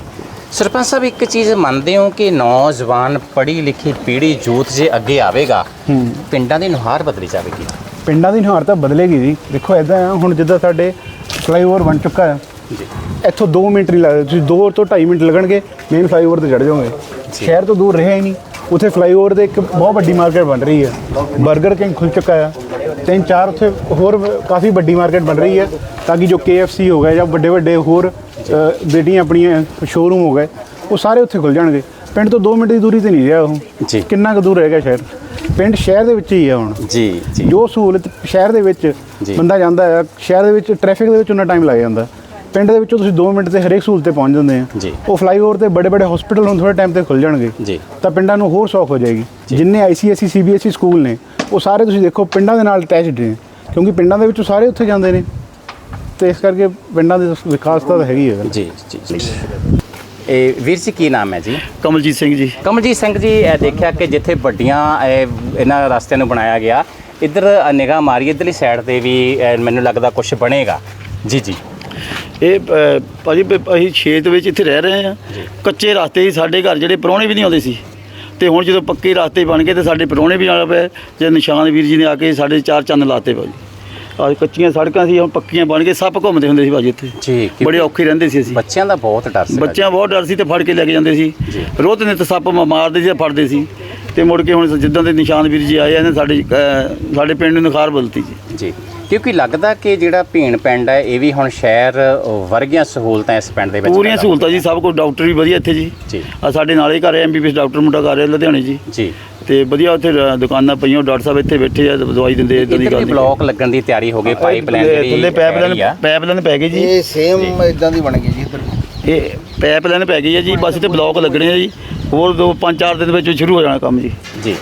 ਸਰਪੰਚ ਸਾਹਿਬ ਇੱਕ ਚੀਜ਼ ਮੰਨਦੇ ਹੋ ਕਿ ਨੌਜਵਾਨ ਪੜ੍ਹੀ ਲਿਖੀ ਪੀੜ੍ਹੀ ਯੂਥ ਜੇ ਅੱਗੇ ਆਵੇਗਾ ਪਿੰਡਾਂ ਦੀ ਨੁਹਾਰ ਬਦਲੀ ਜਾਵੇਗੀ। ਪਿੰਡਾਂ ਦੀ ਨੁਹਾਰ ਤਾਂ ਬਦਲੇਗੀ ਜੀ। ਦੇਖੋ ਐਦਾਂ ਆ ਹੁਣ ਜਿੱਦਾਂ ਸਾਡੇ ਫਲਾਈਓਵਰ ਬਣ ਚੁੱਕਾ ਹੈ ਜੀ। ਇੱਥੋਂ 2 ਮਿੰਟ ਨਹੀਂ ਲੱਗਦੇ ਤੁਸੀਂ 2 ਤੋਂ 2.5 ਮਿੰਟ ਲੱਗਣਗੇ ਮੇਨ ਫਲਾਈਓਵਰ ਤੇ ਚੜ ਜਾਓਗੇ। ਸ਼ਹਿਰ ਤੋਂ ਦੂਰ ਰਿਹਾ ਹੀ ਨਹੀਂ। ਉੱਥੇ ਫਲਾਈਓਵਰ ਤੇ ਇੱਕ ਬਹੁਤ ਵੱਡੀ ਮਾਰਕੀਟ ਬਣ ਰਹੀ ਹੈ। 버ਗਰ ਕਿੰਗ ਖੁੱਲ ਚੁੱਕਾ ਹੈ। ਤਿੰਨ ਚਾਰ ਉੱਥੇ ਹੋਰ ਕਾਫੀ ਵੱਡੀ ਮਾਰਕੀਟ ਬਣ ਰਹੀ ਹੈ ਤਾਂ ਕਿ ਜੋ KFC ਹੋ ਗਏ ਜਾਂ ਵੱਡੇ ਵੱਡੇ ਹੋਰ ਜਿਹੜੀਆਂ ਆਪਣੀਆਂ ਸ਼ੋਰੂਮ ਹੋ ਗਏ ਉਹ ਸਾਰੇ ਉੱਥੇ ਖੁੱਲ ਜਾਣਗੇ। ਪਿੰਡ ਤੋਂ 2 ਮਿੰਟ ਦੀ ਦੂਰੀ ਤੇ ਨਹੀਂ ਰਿਹਾ ਉਹ। ਜੀ। ਕਿੰਨਾ ਕੁ ਦੂਰ ਹੈਗਾ ਸ਼ਹਿਰ? ਪਿੰਡ ਸ਼ਹਿਰ ਦੇ ਵਿੱਚ ਹੀ ਹੈ ਹੁਣ। ਜੀ ਜੀ। ਜੋ ਸਹੂਲਤ ਸ਼ਹਿਰ ਦੇ ਵਿੱਚ। ਬੰਦਾ ਜਾਂਦਾ ਹੈ ਸ਼ਹਿਰ ਦੇ ਵਿੱਚ ਟ੍ਰੈਫਿਕ ਦੇ ਵਿੱਚ ਉਹਨਾਂ ਟਾਈਮ ਲੱਗ ਜਾਂਦਾ। ਪਿੰਡ ਦੇ ਵਿੱਚੋਂ ਤੁਸੀਂ 2 ਮਿੰਟ ਤੇ ਹਰੇਕ ਸਹੂਲਤ ਤੇ ਪਹੁੰਚ ਜਾਂਦੇ ਆ। ਜੀ। ਉਹ ਫਲਾਈਓਵਰ ਤੇ ਬੜੇ ਬੜੇ ਹਸਪੀਟਲ ਹੁਣ ਥੋੜੇ ਟਾਈਮ ਤੇ ਖੁੱਲ ਜਾਣਗੇ। ਜੀ। ਤਾਂ ਪਿੰਡਾਂ ਨੂੰ ਹੋਰ ਸੌਖ ਹੋ ਜਾਏਗੀ। ਜਿੰਨੇ ਆਈਸੀਐਸਸੀ ਸੀਬੀਐਸਈ ਸਕੂਲ ਨੇ ਉਹ ਸਾਰੇ ਤੁਸੀਂ ਦੇਖੋ ਪਿੰਡਾਂ ਦੇ ਨਾਲ ਅਟੈਚਡ ਨੇ। ਕਿਉਂਕਿ ਪਿੰਡਾਂ ਦੇ ਵਿੱਚੋਂ ਸਾਰੇ ਉੱਥੇ ਜਾਂਦੇ ਨੇ। ਤੇ ਇਸ ਕਰਕੇ ਪਿੰਡਾਂ ਦੇ ਵਿਕਾਸ ਤਾਂ ਹੈਗੀ ਹੈ ਜੀ ਜੀ ਜੀ। ਇਹ ਵੀਰ ਜੀ ਕੀ ਨਾਮ ਹੈ ਜੀ? ਕਮਲਜੀਤ ਸਿੰਘ ਜੀ। ਕਮਲਜੀਤ ਸਿੰਘ ਜੀ ਇਹ ਦੇਖਿਆ ਕਿ ਜਿੱਥੇ ਵੱਡੀਆਂ ਇਹ, ਇਹਨਾਂ ਰਸਤਿਆਂ ਨੂੰ ਬਣਾਇਆ ਗਿਆ ਇੱਧਰ ਨਿਗਾਹ ਮਾਰੀ ਇੱਧਰਲੀ ਸਾਈਡ ਤੇ ਵੀ ਮੈਨੂੰ ਲੱਗਦਾ ਕੁਝ ਬਣੇਗਾ। ਜੀ ਜੀ। ਇਹ ਅ, ਭਾਜੀ ਅਸੀਂ ਛੇਤ ਵਿੱਚ ਇੱਥੇ ਰਹਿ ਰਹੇ ਆ ਕੱਚੇ ਰਸਤੇ ਸੀ ਸਾਡੇ ਘਰ ਜਿਹੜੇ ਪ੍ਰਾਹੁਣੇ ਵੀ ਨਹੀਂ ਆਉਂਦੇ ਸੀ। ਤੇ ਹੁਣ ਜਦੋਂ ਪੱਕੇ ਰਸਤੇ ਬਣ ਗਏ ਤੇ ਸਾਡੇ ਪ੍ਰਾਹੁਣੇ ਵੀ ਆਏ ਪਏ। ਜੇ ਨਿਸ਼ਾਨ ਵੀਰ ਜੀ ਨੇ ਆ ਕੇ ਸਾਡੇ ਚਾਰ ਚੰਨ ਲਾਤੇ ਭਾਜੀ। ਅੱਜ ਕੱਚੀਆਂ ਸੜਕਾਂ ਸੀ ਹੁਣ ਪੱਕੀਆਂ ਬਣ ਕੇ ਸੱਪ ਘੁੰਮਦੇ ਹੁੰਦੇ ਸੀ ਭਾਜੀ ਇੱਥੇ। ਜੀ ਕਿ ਬੜੇ ਔਖੇ ਰਹਿੰਦੇ ਸੀ ਅਸੀਂ। ਬੱਚਿਆਂ ਦਾ ਬਹੁਤ ਡਰ ਸੀ ਬੱਚਿਆਂ ਬਹੁਤ ਡਰ ਸੀ ਤੇ ਫੜ ਕੇ ਲੈ ਕੇ ਜਾਂਦੇ ਸੀ। ਰੋਜ਼ ਨੇ ਤੇ ਸੱਪ ਮ- ਮਾਰਦੇ ਸੀ ਤੇ ਫੜਦੇ ਸੀ। ਤੇ ਮੁੜ ਕੇ ਹੁਣ ਜਿੱਦਾਂ ਦੇ ਨਿਸ਼ਾਨ ਵੀਰ ਜੀ ਆਏ ਇਹਨੇ ਸਾਡੇ ਸਾਡੇ ਪਿੰਡ ਨੂੰ ਨਿਖਾਰ ਬਦਲਤੀ ਜੀ। ਜੀ ਕਿਉਂਕਿ ਲੱਗਦਾ ਕਿ ਜਿਹੜਾ ਭੀਣ ਪਿੰਡ ਹੈ ਇਹ ਵੀ ਹੁਣ ਸ਼ਹਿਰ ਵਰਗੀਆਂ ਸਹੂਲਤਾਂ ਇਸ ਪਿੰਡ ਦੇ ਵਿੱਚ ਪੂਰੀਆਂ ਪੈਦਾ ਸਹੂਲਤਾਂ ਜੀ ਸਭ ਕੁਝ ਡਾਕਟਰ ਵੀ ਵਧੀਆ ਇੱਥੇ ਜੀ। ਜੀ। ਆ ਸਾਡੇ ਨਾਲੇ ਘਰ ਐਮਬੀਬੀਐਸ ਡਾਕਟਰ ਮੁੰਡਾ ਕਰ ਰਿਹਾ ਲੁਧਿਆਣੇ ਜੀ। ਜੀ। ਤੇ ਵਧੀਆ ਉੱਥੇ ਦੁਕਾਨਾਂ ਪਈਆਂ ਡਾਕਟਰ ਸਾਹਿਬ ਇੱਥੇ ਬੈਠੇ ਆ ਦਵਾਈ ਦਿੰਦੇ ਇਦਾਂ ਦੀ ਇੱਧਰ ਗੱਲ ਵੀ ਨਹੀਂ। ਬਲੌਕ ਲੱਗਣ ਦੀ ਤਿਆਰੀ ਹੋ ਗਈ ਪਾਈਪਲਾਈਨ ਥੱਲੇ- ਜਿਹੜੀ ਥੱਲੇ ਪੈ ਰਹੀ ਆ। ਪਾਈਪਲਾਈਨ ਪਾਈਪਲਾਈਨ ਪੈ ਗਈ ਜੀ। ਇਹ ਸੇਮ ਇਦਾਂ ਦੀ ਬਣ ਗਈ ਜੀ ਇੱਧਰ। ਇਹ ਪਾਈਪਲਾਈਨ ਪੈ ਗਈ ਹੈ ਜੀ ਬਸ ਇੱਥੇ ਬਲੌਕ ਲੱਗਣੇ ਆ ਜੀ। ਹੋਰ ਦੋ ਪੰਜ ਚਾਰ ਦਿਨ ਵਿੱਚ ਸ਼ੁਰੂ ਹੋ ਜਾਣਾ ਕੰਮ ਜੀ। ਜੀ।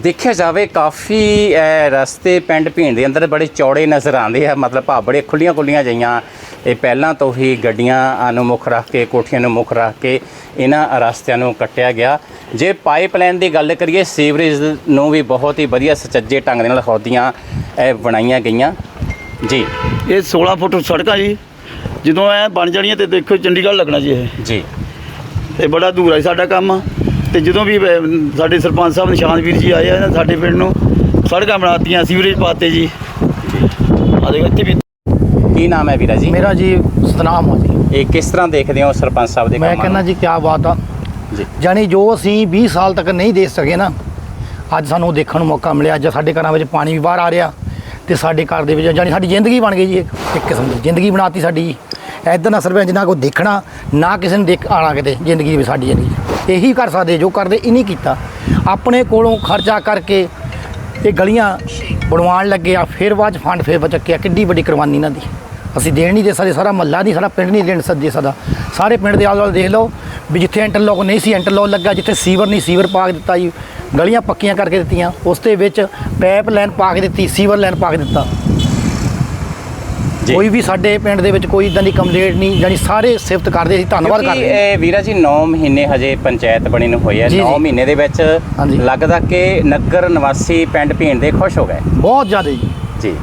ਦੇਖਿਆ ਜਾਵੇ ਕਾਫੀ ਅਹ, ਰਸਤੇ ਪਿੰਡ ਭੀਣ ਦੇ ਅੰਦਰ ਬੜੇ ਚੌੜੇ ਨਜ਼ਰ ਆਉਂਦੇ ਆ। ਮਤਲਬ ਭਾ ਬੜੇ ਖੁੱਲੀਆਂ ਖੁੱਲੀਆਂ ਜਈਆਂ ਇਹ ਪਹਿਲਾਂ ਤੋਂ ਹੀ ਗੱਡੀਆਂ ਨੂੰ ਮੁੱਖ ਰੱਖ ਕੇ ਕੋਠੀਆਂ ਨੂੰ ਮੁੱਖ ਰੱਖ ਕੇ ਇਹਨਾਂ ਰਸਤਿਆਂ ਨੂੰ ਕੱਟਿਆ ਗਿਆ। ਜੇ ਪਾਈਪਲਾਈਨ ਦੀ ਗੱਲ ਕਰੀਏ ਸੀਵਰੇਜ ਨੂੰ ਵੀ ਬਹੁਤ ਹੀ ਵਧੀਆ ਸੁਚੱਜੇ ਢੰਗ ਦੇ ਨਾਲ ਹੌਦੀਆਂ ਇਹ ਬਣਾਈਆਂ ਗਈਆਂ। ਜੀ। ਇਹ 16 ਫੁੱਟ ਸੜਕਾਂ ਜੀ। ਜਦੋਂ ਐ ਬਣ ਜਾਣੀਆਂ ਤੇ ਦੇਖੋ ਚੰਡੀਗੜ੍ਹ ਲੱਗਣਾ ਜੀ ਇਹ। ਜੀ। ਤੇ ਬੜਾ ਦੂਰ ਹੈ ਸਾਡਾ ਕੰਮ ਤੇ ਜਦੋਂ ਵੀ ਅਹ, ਸਾਡੇ ਸਰਪੰਚ ਸਾਹਿਬ ਨਿਸ਼ਾਨ ਵੀਰ ਜੀ ਆਏ ਆ ਨਾ ਸਾਡੇ ਪਿੰਡ ਨੂੰ ਸੜਕਾਂ ਬਣਾਤੀਆਂ ਸੀਵਰੇਜ ਪਾਤੇ ਜੀ। ਆ ਦੇਖੋ ਇੱਥੇ ਵੀ ਕੀ ਨਾਮ ਹੈ ਵੀਰਾ ਜੀ? ਮੇਰਾ ਜੀ ਸਤਨਾਮ ਆ ਜੀ। ਇਹ ਕਿਸ ਤਰ੍ਹਾਂ ਦੇਖਦੇ ਹੋ ਸਰਪੰਚ ਸਾਹਿਬ ਦੇ ਮੈਂ ਕੰਮਾਂ ਕਹਿੰਦਾ ਨੂੰ? ਜੀ ਕੀ ਬਾਤ ਆ। ਜੀ। ਜਾਣੀ ਜੋ ਅਸੀਂ 20 ਸਾਲ ਤੱਕ ਨਹੀਂ ਦੇਖ ਸਕੇ ਨਾ ਅੱਜ ਸਾਨੂੰ ਦੇਖਣ ਨੂੰ ਮੌਕਾ ਮਿਲਿਆ। ਅੱਜ ਸਾਡੇ ਘਰਾਂ ਵਿੱਚ ਪਾਣੀ ਵੀ ਬਾਹਰ ਆ ਰਿਹਾ ਤੇ ਸਾਡੇ ਘਰ ਦੇ ਵਿੱਚ ਜਾਣੀ ਸਾਡੀ ਜ਼ਿੰਦਗੀ ਬਣ ਗਈ ਜੀ ਇੱਕ ਇੱਕ ਕਿਸਮ ਦੀ। ਜ਼ਿੰਦਗੀ ਬਣਾਤੀ ਸਾਡੀ ਇਦਾਂ ਨਾ ਸਰਪੰਚ ਨਾ ਕੋਈ ਦੇਖਣਾ, ਨਾ ਕਿਸੇ ਨੇ ਦੇਖ ਆਣਾ ਕਿਤੇ ਜ਼ਿੰਦਗੀ ਵਿੱਚ ਸਾਡੀ ਜ਼ਿੰਦਗੀ ਇਹੀ ਕਰ ਸਕਦੇ, ਜੋ ਕਰਦੇ, ਇਹ ਨਹੀਂ ਕੀਤਾ। ਆਪਣੇ ਕੋਲੋਂ ਖਰਚਾ ਕਰਕੇ ਇਹ ਗਲੀਆਂ ਬਣਵਾਉਣ ਲੱਗੇ ਆ, ਫਿਰ ਬਾਅਦ 'ਚ ਫੰਡ ਫੇਰ ਬਚਕਿਆ ਕਿੱਡੀ ਵੱਡੀ ਕੁਰਬਾਨੀ ਇਹਨਾਂ ਦੀ। ਅਸੀਂ ਦੇਣ ਨਹੀਂ ਦੇ ਸਕਦੇ, ਸਾਰਾ ਮਹੱਲਾ ਨਹੀਂ, ਸਾਰਾ ਪਿੰਡ ਨਹੀਂ ਦੇਣ ਸਕਦੇ ਸਾਡਾ। ਸਾਰੇ ਪਿੰਡ ਦੇ ਆਲੇ ਦੁਆਲੇ ਦੇਖ ਲਓ ਵੀ ਜਿੱਥੇ ਇੰਟਰਲੋਕ ਨਹੀਂ ਸੀ, ਇੰਟਰਲੋਕ ਲੱਗਾ, ਜਿੱਥੇ ਸੀਵਰ ਨਹੀਂ, ਸੀਵਰ ਪਾ ਕੇ ਦਿੱਤਾ ਜੀ। ਗਲੀਆਂ ਪੱਕੀਆਂ ਕਰਕੇ ਦਿੱਤੀਆਂ, ਉਸ ਦੇ ਵਿੱਚ ਪਾਈਪ ਲਾਈਨ ਪਾ ਕੇ ਦਿੱਤੀ, ਸੀਵਰ ਲਾਈਨ ਪਾ ਕੇ ਦਿੱਤਾ। ਕੋਈ ਵੀ ਸਾਡੇ ਪਿੰਡ ਦੇ ਵਿੱਚ ਕੋਈ ਇਦਾਂ ਦੀ ਕੰਪਲੇਂਟ ਨਹੀਂ ਜਾਨੀ ਸਾਰੇ ਸਿਫਤ ਕਰਦੇ ਸੀ ਧੰਨਵਾਦ ਕਰਦੇ ਇਹ ਵੀਰਾ ਜੀ 9 ਮਹੀਨੇ ਹਜੇ ਪੰਚਾਇਤ ਬਣੀ ਨੂੰ ਹੋਈ ਹੈ। ਜੀ, 9 ਜੀ। ਮਹੀਨੇ ਦੇ ਵਿੱਚ। ਲੱਗਦਾ ਕਿ ਨਗਰ ਨਿਵਾਸੀ ਪਿੰਡ ਭੀਣ ਦੇ ਖੁਸ਼ ਹੋ ਗਏ। ਬਹੁਤ ਜ਼ਿਆਦਾ ਜੀ। ਜੀ।